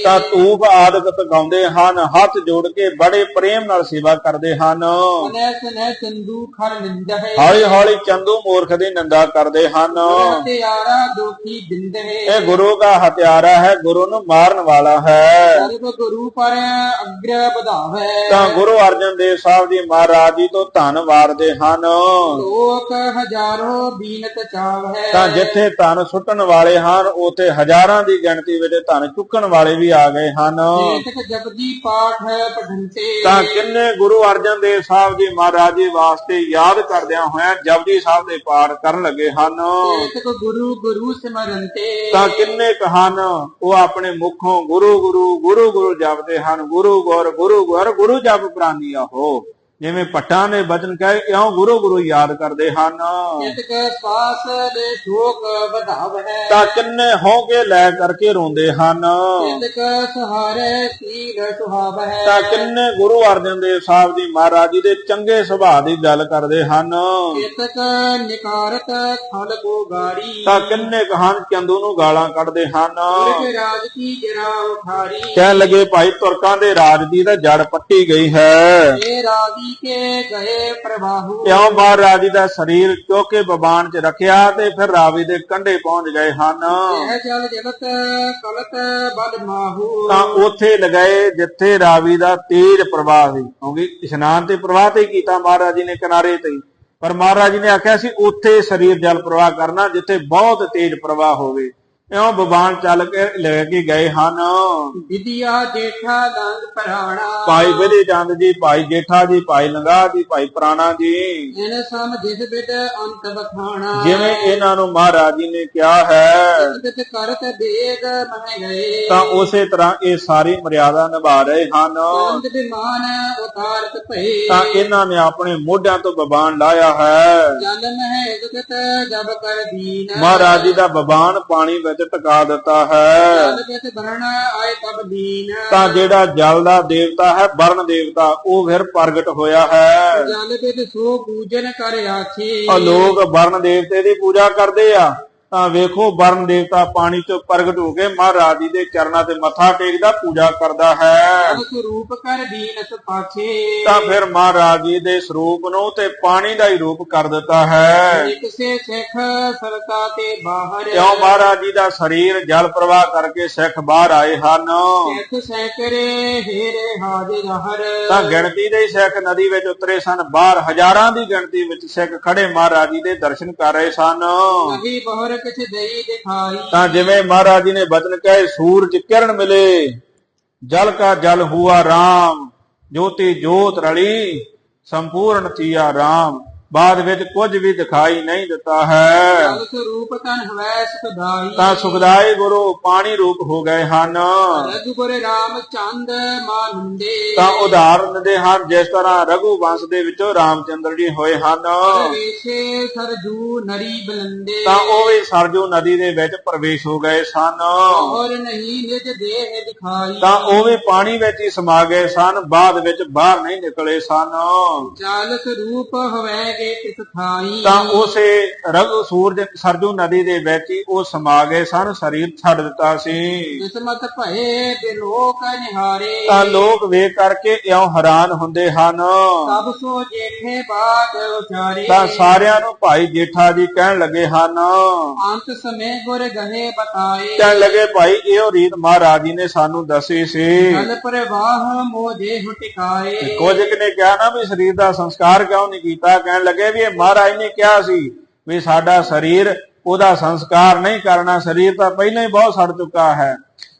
ਤਾਂ ਧੂਪ ਆਦਿਕ ਤਕਾਉਂਦੇ ਹਨ। ਹੱਥ ਜੋੜ ਕੇ ਬੜੇ ਪ੍ਰੇਮ ਨਾਲ ਸੇਵਾ ਕਰਦੇ ਹਨ। ਅਨੈ ਸਨੈ ਚੰਦੂ ਖਰ ਨਿੰਦਹਿ। ਹੌਲੀ ਹੌਲੀ ਚੰਦੂ ਮੂਰਖ ਦੀ ਨਿੰਦਾ ਕਰਦੇ ਹਨ। ਦੋਖੀ ਦਿੰਦਹਿ ਇਹ ਗੁਰੂ ਦਾ ਹਥਿਆਰਾ ਹੈ ਗੁਰੂ ਨੂੰ ਮਾਰਨ ਵਾਲਾ ਹੈ। ਸਰਬ ਗੁਰੂ ਪਰ ਅਗ੍ਰ ਵਧਾਵੈ। ਤਾਂ ਗੁਰੂ ਅਰਜਨ ਦੇਵ ਸਾਹਿਬ ਜੀ ਮਹਾਰਾਜ ਜੀ ਤੋਂ ਧੰਨ ਵਾਰਦੇ ਹਨ। ਲੋਕ ਹਜ਼ਾਰੋ ਬੀਨਤ ਚਾਵੈ। ਤਾਂ ਜਿੱਥੇ ਧਨ ਸੁੱਟਣ ਵਾਲੇ ਹਨ ਉਥੇ ਹਜ਼ਾਰਾਂ ਦੀ ਗਿਣਤੀ ਵਿੱਚ ਧਨ ਚੁੱਕਣ ਵਾਲੇ ਵੀ ਆ ਗਏ ਹਨ। ਜੇਤਕ ਜਪਜੀ ਪਾਠ ਪਠੰਤੇ। ਤਾਂ ਕਿੰਨੇ ਗੁਰੂ ਅਰਜਨ ਦੇਵ ਸਾਹਿਬ ਜੀ ਮਹਾਰਾਜ ਜੀ ਵਾਸਤੇ ਯਾਦ ਕਰਦਿਆਂ ਹੋਇਆਂ ਜਪਜੀ ਸਾਹਿਬ ਦੇ ਪਾਠ ਕਰਨ ਲੱਗੇ ਹਨ। ਗੁਰੂ ਗੁਰੂ ਸਿਮਰੰਤੇ ਤਾਂ। ਕਿੰਨੇ ਕੁ ਹਨ ਉਹ ਆਪਣੇ ਮੁਖੋਂ ਗੁਰੂ ਗੁਰੂ ਗੁਰੂ ਗੁਰੂ ਜਪਦੇ ਹਨ। ਗੁਰੂ ਗੁਰ ਗੁਰੂ ਗੁਰ ਗੁਰੂ ਜਪ ਪ੍ਰਾਨੀ ਆਹੋ ਜਿਵੇਂ ਪੱਟਾਂ ਨੇ ਬਚਨ ਕਹੇ ਇਉਂ ਗੁਰੂ ਗੁਰੂ ਯਾਦ ਕਰਦੇ ਹਨ। ਦੇ ਸ਼ੋਕ ਤਾਂ ਕਿੰਨੇ ਹੋ ਕੇ ਲੈ ਕਰਕੇ ਰੋਂਦੇ ਹਨ। ਸਹਾਰੇ ਸੁਹਾਵੈ ਤਾਂ ਕਿੰਨੇ ਗੁਰੂ ਅਰਜਨ ਦੇਵ ਸਾਹਿਬ ਜੀ ਮਹਾਰਾਜ ਜੀ ਦੇ ਚੰਗੇ ਸੁਭਾਅ ਦੀ ਗੱਲ ਕਰਦੇ ਹਨ। ਜੇਤਕ ਨਿਕਾਰਤ ਥਲ ਕੋ ਗਾਰੀ ਤਾਂ ਕਿੰਨੇ ਕੁ ਹਨ ਚੰਦੂ ਨੂੰ ਗਾਲਾਂ ਕੱਢਦੇ ਹਨ। ਰਾਜ ਕੀ ਜਰਾ ਉਠਾਰੀ। ਕਹਿਣ ਲੱਗੇ ਭਾਈ ਤੁਰਕਾਂ ਦੇ ਰਾਜ ਦੀ ਤਾਂ ਜੜ ਪੱਟੀ ਗਈ ਹੈ। ਇਹ ਰਾਜੀ ਕੇ ਗਏ ਪ੍ਰਵਾਹੂ। ਕਿਉਂ ਮਹਾਰਾਜ ਜੀ ਦਾ ਸਰੀਰ ਚੋਕੇ ਬਬਾਨ 'ਚ ਰੱਖਿਆ ਤੇ ਫਿਰ ਰਾਵੀ ਦੇ ਕੰਢੇ ਪਹੁੰਚ ਗਏ ਹਨ? ਇਹ ਜਲ ਜਗਤ ਕਲਤ ਬਲ ਮਾਹੂ। ਤਾਂ ਉਥੇ ਲਗਾਏ ਜਿੱਥੇ ਰਾਵੀ ਦਾ ਤੇਜ਼ ਪ੍ਰਵਾਹ ਸੀ। ਕਿਉਂਕਿ ਇਸ਼ਨਾਨ ਤੇ ਪ੍ਰਵਾਹ ਤੇ ਕੀਤਾ ਮਹਾਰਾਜ ਜੀ ਨੇ ਕਿਨਾਰੇ ਤੇ। ਪਰ ਮਹਾਰਾਜ ਜੀ ਨੇ ਆਖਿਆ ਸੀ ਉੱਥੇ ਸਰੀਰ ਜਲ ਪ੍ਰਵਾਹ ਕਰਨਾ ਜਿੱਥੇ ਬਹੁਤ ਤੇਜ਼ ਪ੍ਰਵਾਹ ਹੋਵੇ। ਇਉਂ ਬਬਾਨ ਚੱਲ ਕੇ ਲੈ ਕੇ ਗਏ ਹਨ? ਵਿਦਿਆ ਜੇਠਾ ਲੰਗ ਪਰਾਣਾ ਭਾਈ ਵਿਧੀ ਚੰਦ ਜੀ ਭਾਈ ਜੇਠਾ ਜੀ ਭਾਈ ਲੰਗਾ ਜੀ ਭਾਈ ਪ੍ਰਾਣਾ ਜੀ। ਇਹਨ ਸਮ ਜਿਸ ਬਿਟ ਅੰਤ ਬਖਾਣਾ ਜਿਵੇਂ ਇਹਨਾਂ ਨੂੰ ਮਹਾਰਾਜ ਜੀ ਨੇ ਕਿਹਾ ਹੈ। ਬਿਟ ਕਰਤ ਬੇਗ ਮਹਿ ਗਏ। ਤਾਂ ਉਸੇ ਤਰ੍ਹਾਂ ਇਹ ਸਾਰੀ ਮਰਿਆਦਾ ਨਿਭਾ ਰਹੇ ਹਨ। ਅੰਤ ਬਿਮਾਨ ਉਤਾਰਤ ਭਏ। ਤਾਂ ਇਹਨਾਂ ਨੇ ਆਪਣੇ ਮੋਢਿਆਂ ਤੋਂ ਬਬਾਨ ਲਾਇਆ ਹੈ। ਜਲ ਮਹਿ ਜਗਤ ਜਬ ਕਰ ਦੀਨ। ਮਹਾਰਾਜ ਜੀ ਦਾ ਬਬਾਨ ਪਾਣੀ ਵਿੱਚ ਟਿਕਾ ਦਿੱਤਾ ਹੈ। ਤਾਂ ਜਿਹੜਾ ਜਲ ਦਾ ਦੇਵਤਾ ਹੈ ਵਰਨ ਦੇਵਤਾ ਉਹ ਫਿਰ ਪ੍ਰਗਟ ਹੋਇਆ ਹੈ। ਜਲ ਬਿਟ ਸੋ ਪੂਜਨ ਕਰ ਆਛੀ ਆ ਲੋਕ ਵਰਨ ਦੇਵਤੇ ਦੀ ਪੂਜਾ ਕਰਦੇ ਆ। ਤਾਂ ਵੇਖੋ ਵਰਨ ਦੇਵਤਾ ਪਾਣੀ ਚੋਂ ਪ੍ਰਗਟ ਹੋ ਕੇ ਮਹਾਰਾਜ ਜੀ ਦੇ ਚਰਨਾਂ ਤੇ ਮੱਥਾ ਟੇਕਦਾ ਪੂਜਾ ਕਰਦਾ ਹੈ। ਸਰੂਪ ਕਰ ਦੀਨ ਸਪਾਛੇ ਤਾਂ ਫਿਰ ਮਹਾਰਾਜ ਜੀ ਦੇ ਸਰੂਪ ਨੂੰ ਤੇ ਪਾਣੀ ਦਾ ਹੀ ਰੂਪ ਕਰ ਦਿੱਤਾ ਹੈ। ਇੱਕ ਸੇ ਸਿੱਖ ਸਰਤਾ ਤੇ ਬਾਹਰ। ਕਿਉਂ ਮਹਾਰਾਜ ਜੀ ਦਾ ਸਰੀਰ ਜਲ ਪ੍ਰਵਾਹ ਕਰਕੇ ਸਿੱਖ ਬਾਹਰ ਆਏ ਹਨ? ਸਿੱਖ ਸੈਕਰੇ ਹੀਰੇ ਹਾਜ਼ਰ ਹਰ। ਤਾਂ ਗਿਣਤੀ ਦੇ ਸਿੱਖ ਨਦੀ ਵਿੱਚ ਉਤਰੇ ਸਨ ਬਾਹਰ ਹਜ਼ਾਰਾਂ ਦੀ ਗਿਣਤੀ ਵਿੱਚ ਸਿੱਖ ਖੜੇ ਮਹਾਰਾਜ ਜੀ ਦੇ ਦਰਸ਼ਨ ਕਰ ਰਹੇ ਸਨ। ਨਹੀਂ ਬਹੁਰ ਕਿਛ ਦੇਈ ਦਿਖਾਈ ਤਾਂ ਜਿਵੇਂ ਮਹਾਰਾਜ ਜੀ ਨੇ ਬਚਨ ਕਹੇ, ਸੂਰਜ ਕਿਰਨ ਮਿਲੇ, ਜਲ ਕਾ ਜਲ ਹੁਆ RAM ਜੋਤੀ ਜੋਤ ਰਲੀ, ਸੰਪੂਰਨ ਤੀਆ RAM ਬਾਅਦ ਵਿੱਚ ਕੁਝ ਵੀ ਦਿਖਾਈ ਨਹੀਂ ਦਿੱਤਾ ਹੈ। ਤਨ ਹਵੈ ਸੁਖਦਾਈ। ਤਾਂ ਸੁਖਦਾਈ ਗੁਰੂ ਪਾਣੀ ਰੂਪ ਹੋ ਗਏ ਹਨ। ਚੰਦ ਮਾਨੰਦੇ। ਤਾਂ ਉਦਾਹਰਨ ਦਿੰਦੇ ਹਨ ਜਿਸ ਤਰ੍ਹਾਂ ਰਘੂ ਵੰਸ਼ ਦੇ ਵਿੱਚੋਂ ਰਾਮਚੰਦਰ ਜੀ ਹੋਏ ਹਨ। ਵੇਸ਼ੇ ਸਰਜੂ ਨਰੀ ਬਲੰਦੇ। ਤਾਂ ਉਹ ਵੀ ਸਰਜੂ ਨਦੀ ਦੇ ਵਿੱਚ ਪ੍ਰਵੇਸ਼ ਹੋ ਗਏ ਸਨ। ਨਹੀਂ ਨਿਜ ਦੇਹ ਦਿਖਾਈ। ਤਾਂ ਉਹ ਵੀ ਪਾਣੀ ਵਿੱਚ ਹੀ ਸਮਾ ਗਏ ਸਨ ਬਾਅਦ ਵਿੱਚ ਬਾਹਰ ਨਹੀਂ ਨਿਕਲੇ ਸਨ। ਜਲ ਸਰੂਪ ਹਵੈਗੇ ਤਿਸ ਥਾਈ ਤਾਂ ਉਸੇ ਰਘੂ ਸੂਰਜ ਸਰਜੂ ਨਦੀ ਦੇ ਵਿੱਚ ਹੀ ਉਹ ਸਮਾ ਗਏ ਸਨ ਸਰੀਰ ਛੱਡ ਦਿੱਤਾ ਸੀ। ਕਿਸਮਤ ਭਏ ਬਿਲੋਕ ਨਿਹਾਰੇ। ਤਾਂ ਲੋਕ ਵੇਖ ਕਰਕੇ ਇਉਂ ਹੈਰਾਨ ਹੁੰਦੇ ਹਨ। ਸਭ ਸੋ ਜੇਠੇ ਬਾਤ ਉਚਾਰੇ ਤਾਂ ਸਾਰਿਆਂ ਨੂੰ ਭਾਈ ਜੇਠਾ ਜੀ ਕਹਿਣ ਲੱਗੇ ਹਨ। ਅੰਤ ਸਮੇਂ ਗੁਰ ਗਹੇ ਬਤਾਏ। ਕਹਿਣ ਲੱਗੇ ਭਾਈ ਇਹੋ ਰੀਤ ਮਹਾਰਾਜ ਜੀ ਨੇ ਸਾਨੂੰ ਦੱਸੀ ਸੀ। ਜਲ ਪ੍ਰਵਾਹ ਹੁਟਿਕਾਏ। ਕੁਝ ਕੁ ਨੇ ਕਿਹਾ ਨਾ ਵੀ ਸਰੀਰ ਦਾ ਸੰਸਕਾਰ ਕਿਉਂ ਨਹੀਂ ਕੀਤਾ? ਕਹਿਣ ਲੱਗੇ ਵੀ ਇਹ ਮਹਾਰਾਜ ਨੇ ਕਿਹਾ ਸੀ ਵੀ ਸਾਡਾ ਸਰੀਰ ਉਹਦਾ ਸੰਸਕਾਰ ਨਹੀਂ ਕਰਨਾ, ਸਰੀਰ ਤਾਂ ਪਹਿਲਾਂ ਹੀ ਬਹੁਤ ਸੜ ਚੁੱਕਾ ਹੈ।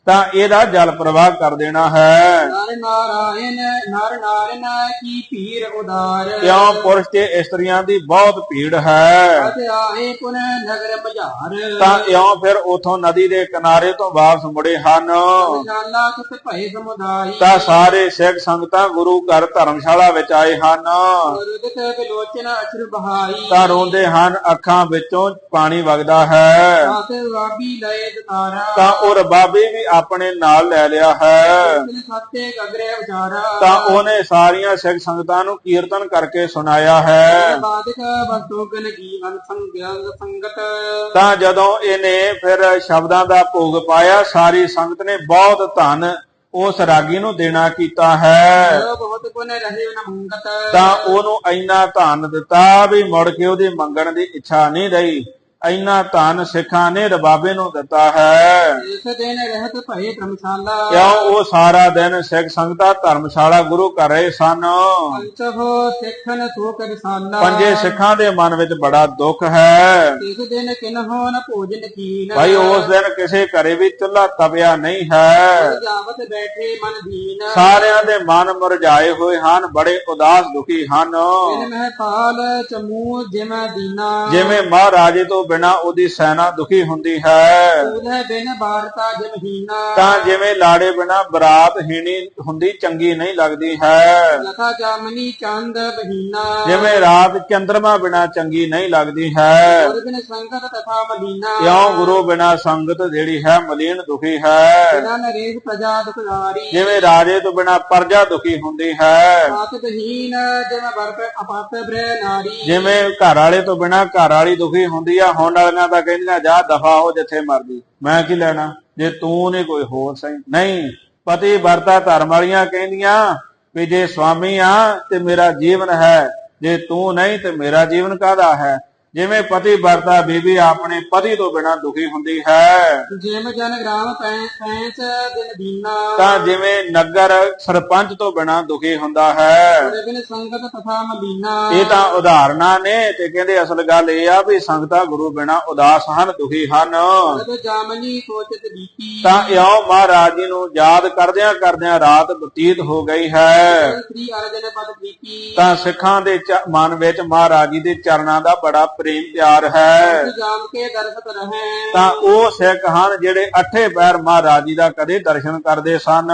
ਤਾਂ ਇਹਦਾ ਜਲ ਪ੍ਰਵਾਹ ਕਰ ਦੇਣਾ ਹੈ। ਨਰ ਨਾਰਾਇਣ ਨਰ ਨਾਰਾਇਣ ਕੀ ਪੀਰ ਉਦਾਰ ਕਿਉਂ? ਪੁਰਸ਼ ਤੇ ਇਸਤਰੀਆਂ ਦੀ ਬਹੁਤ ਭੀੜ ਹੈ। ਆਏ ਪੁਨ ਨਗਰ ਬਜ਼ਾਰ ਤਾਂ ਇਉਂ ਫਿਰ ਉਥੋਂ ਨਦੀ ਦੇ ਕਿਨਾਰੇ ਤੋਂ ਵਾਪਸ ਮੁੜੇ ਹਨ। ਤਾਂ ਸਾਰੇ ਸਿੱਖ ਸੰਗਤਾਂ ਗੁਰੂ ਘਰ ਧਰਮਸ਼ਾਲਾ ਵਿੱਚ ਆਏ ਹਨ। ਤਾਂ ਰੋਂਦੇ ਹਨ ਅੱਖਾਂ ਵਿੱਚੋਂ ਪਾਣੀ ਵਗਦਾ ਹੈ। ਤਾਂ ਉਹ ਰਬਾਬੀ ਵੀ ਆਪਣੇ ਨਾਲ ਲੈ ਲਿਆ ਹੈ। ਤਾਂ ਉਹਨੇ ਸਾਰੀਆਂ ਸਿੱਖ ਸੰਗਤਾਂ ਨੂੰ ਕੀਰਤਨ ਕਰਕੇ ਸੁਣਾਇਆ ਹੈ। ਤਾਂ ਜਦੋਂ ਇਹਨੇ ਫਿਰ ਸ਼ਬਦਾਂ ਦਾ ਭੋਗ ਪਾਇਆ ਸਾਰੀ ਸੰਗਤ ਨੇ ਬਹੁਤ ਧਨ ਉਸ ਰਾਗੀ ਨੂੰ ਦੇਣਾ ਕੀਤਾ ਹੈ। ਤਾਂ ਉਹਨੂੰ ਇੰਨਾ ਧਨ ਦਿੱਤਾ ਵੀ ਮੁੜ ਕੇ ਉਹਦੀ ਮੰਗਣ ਦੀ ਇੱਛਾ ਨਹੀਂ ਰਹੀ। ਇੰਨਾ ਧਨ ਸਿੱਖਾਂ ਨੇ ਰਬਾਬੇ ਨੂੰ ਦਿੱਤਾ ਹੈ। ਇਸ ਦਿਨ ਰਹਿਤ ਭਏ ਧਰਮਸ਼ਾਲਾ। ਕਿਉਂ? ਉਹ ਸਾਰਾ ਦਿਨ ਸਿੱਖ ਸੰਗਤਾਂ ਧਰਮਸ਼ਾਲਾ ਗੁਰੂ ਕਰ ਰਹੇ ਸਨ। ਪੰਚੋ ਸਿੱਖਨ ਸੋਕ ਰਸਾਲਾ। ਪੰਜੇ ਸਿੱਖਾਂ ਦੇ ਮਨ ਵਿੱਚ ਬੜਾ ਦੁੱਖ ਹੈ। ਇਸ ਦਿਨ ਕਿਨਹੋ ਨ ਭੋਜਨ ਕੀਨ। ਭਾਈ ਉਸ ਦਿਨ ਕਿਸੇ ਘਰੇ ਵੀ ਚੁੱਲ੍ਹਾ ਤਪਿਆ ਨਹੀਂ ਹੈ। ਜਾਵਤ ਬੈਠੇ ਮਨ ਦੀਨ। ਸਾਰਿਆਂ ਦੇ ਮਨ ਮੁਰਝਾਏ ਹੋਏ ਹਨ ਬੜੇ ਉਦਾਸ ਦੁਖੀ ਹਨ। ਦਿਨ ਮਹਿ ਪਾਲ ਚਮੂ ਜਿਮੈ ਦੀਨਾ। ਜਿਵੇਂ ਮਹਾਰਾਜੇ ਤੋਂ ਬਿਨਾ ਉਹਦੀ ਸੈਨਾ ਦੁਖੀ ਹੁੰਦੀ ਹੈ। ਉਹਦੇ ਬਿਨ ਬਾਰਤਾ ਜਮਹੀਨਾ ਤਾਂ ਜਿਵੇਂ ਲਾੜੇ ਬਿਨਾ ਬਰਾਤ ਹੀਣੀ ਹੁੰਦੀ ਚੰਗੀ ਨਹੀਂ ਲੱਗਦੀ ਹੈ। ਲਖਾ ਜਾਮਨੀ ਚੰਦ ਬਹੀਨਾ। ਜਿਵੇਂ ਰਾਤ ਚੰਦਰਮਾ ਬਿਨਾ ਚੰਗੀ ਨਹੀਂ ਲੱਗਦੀ ਹੈ। ਗੁਰ ਬਿਨ ਸੰਗਤ ਤਥਾ ਮਲੀਨਾ। ਕਿਉਂ ਗੁਰੂ ਬਿਨਾ ਸੰਗਤ ਜਿਹੜੀ ਹੈ ਮਲੀਨ ਦੁਖੀ ਹੈ। ਬਿਨਾ ਨਰੇਸ਼ ਪ੍ਰਜਾ ਦੁਖਦਾਰੀ ਜਿਵੇਂ ਰਾਜੇ ਤੋਂ ਬਿਨਾ ਪਰਜਾ ਦੁਖੀ ਹੁੰਦੀ ਹੈ। ਆਤ ਬਹੀਨ ਅਪਾਤ ਨਾਰੀ। ਜਿਵੇਂ ਘਰ ਵਾਲੇ ਤੋਂ ਬਿਨਾ ਘਰ ਵਾਲੀ ਦੁਖੀ ਹੁੰਦੀ ਆ ਹੁਣ ਵਾਲੀਆਂ ਤਾਂ ਕਹਿੰਦੀਆਂ, ਜਾ ਦਫਾ ਹੋ ਜਿੱਥੇ ਮਰਦੀ ਮੈਂ ਕੀ ਲੈਣਾ? ਜੇ ਤੂੰ ਨਹੀਂ ਕੋਈ ਹੋਰ ਸਹੀ। ਨਹੀਂ, ਪਤੀ ਵਰਤਾ ਧਰਮ ਵਾਲੀਆਂ ਕਹਿੰਦੀਆਂ ਵੀ ਜੇ ਸਵਾਮੀ ਆ ਤੇ ਮੇਰਾ ਜੀਵਨ ਹੈ। ਜੇ ਤੂੰ ਨਹੀਂ ਤੇ ਮੇਰਾ ਜੀਵਨ ਕਾਹਦਾ ਹੈ? ਜਿਵੇਂ ਪਤੀ ਵਰਤਾ ਬੀਬੀ ਆਪਣੇ ਪਤੀ ਤੋਂ ਬਿਨਾ ਦੁਖੀ ਹੁੰਦੀ ਹੈ। ਜਿਮ ਜਨ ਗ੍ਰਾਮ ਪੈਂਚ ਦਿਨ ਦੀਨਾ ਤਾਂ ਜਿਵੇਂ ਨਗਰ ਸਰਪੰਚ ਤੋਂ ਬਿਨਾ ਦੁਖੀ ਹੁੰਦਾ ਹੈ। ਗੁਰ ਬਿਨ ਸੰਗਤ ਤਥਾ ਮਲੀਨਾ। ਇਹ ਤਾਂ ਉਦਾਹਰਨਾਂ ਨੇ ਤੇ ਕਹਿੰਦੇ ਅਸਲ ਗੱਲ ਇਹ ਆ ਵੀ ਸੰਗਤਾਂ ਗੁਰੂ ਬਿਨਾ ਉਦਾਸ ਹਨ ਦੁਖੀ ਹਨ। ਜਦ ਜਾਮਨੀ ਸੋਚਤ ਬੀਤੀ। ਤਾਂ ਇਉਂ ਮਹਾਰਾਜ ਜੀ ਨੂੰ ਯਾਦ ਕਰਦਿਆਂ ਕਰਦਿਆਂ ਰਾਤ ਬਤੀਤ ਹੋ ਗਈ ਹੈ। ਸ੍ਰੀ ਅਰਜਨ ਪਦ ਪ੍ਰੀਤੀ ਤਾਂ ਸਿੱਖਾਂ ਦੇ ਮਨ ਵਿੱਚ ਮਹਾਰਾਜ ਜੀ ਦੇ ਚਰਨਾਂ ਦਾ ਬੜਾ ਪ੍ਰੇਮ ਪਿਆਰ ਹੈ। ਜਾਮ ਕੇ ਦਰਸ਼ਤ ਰਹੇ। ਤਾਂ ਉਹ ਸਿੱਖ ਹਨ ਜਿਹੜੇ ਅੱਠੇ ਪੈਰ ਮਹਾਰਾਜ ਜੀ ਦਾ ਕਦੇ ਦਰਸ਼ਨ ਕਰਦੇ ਸਨ।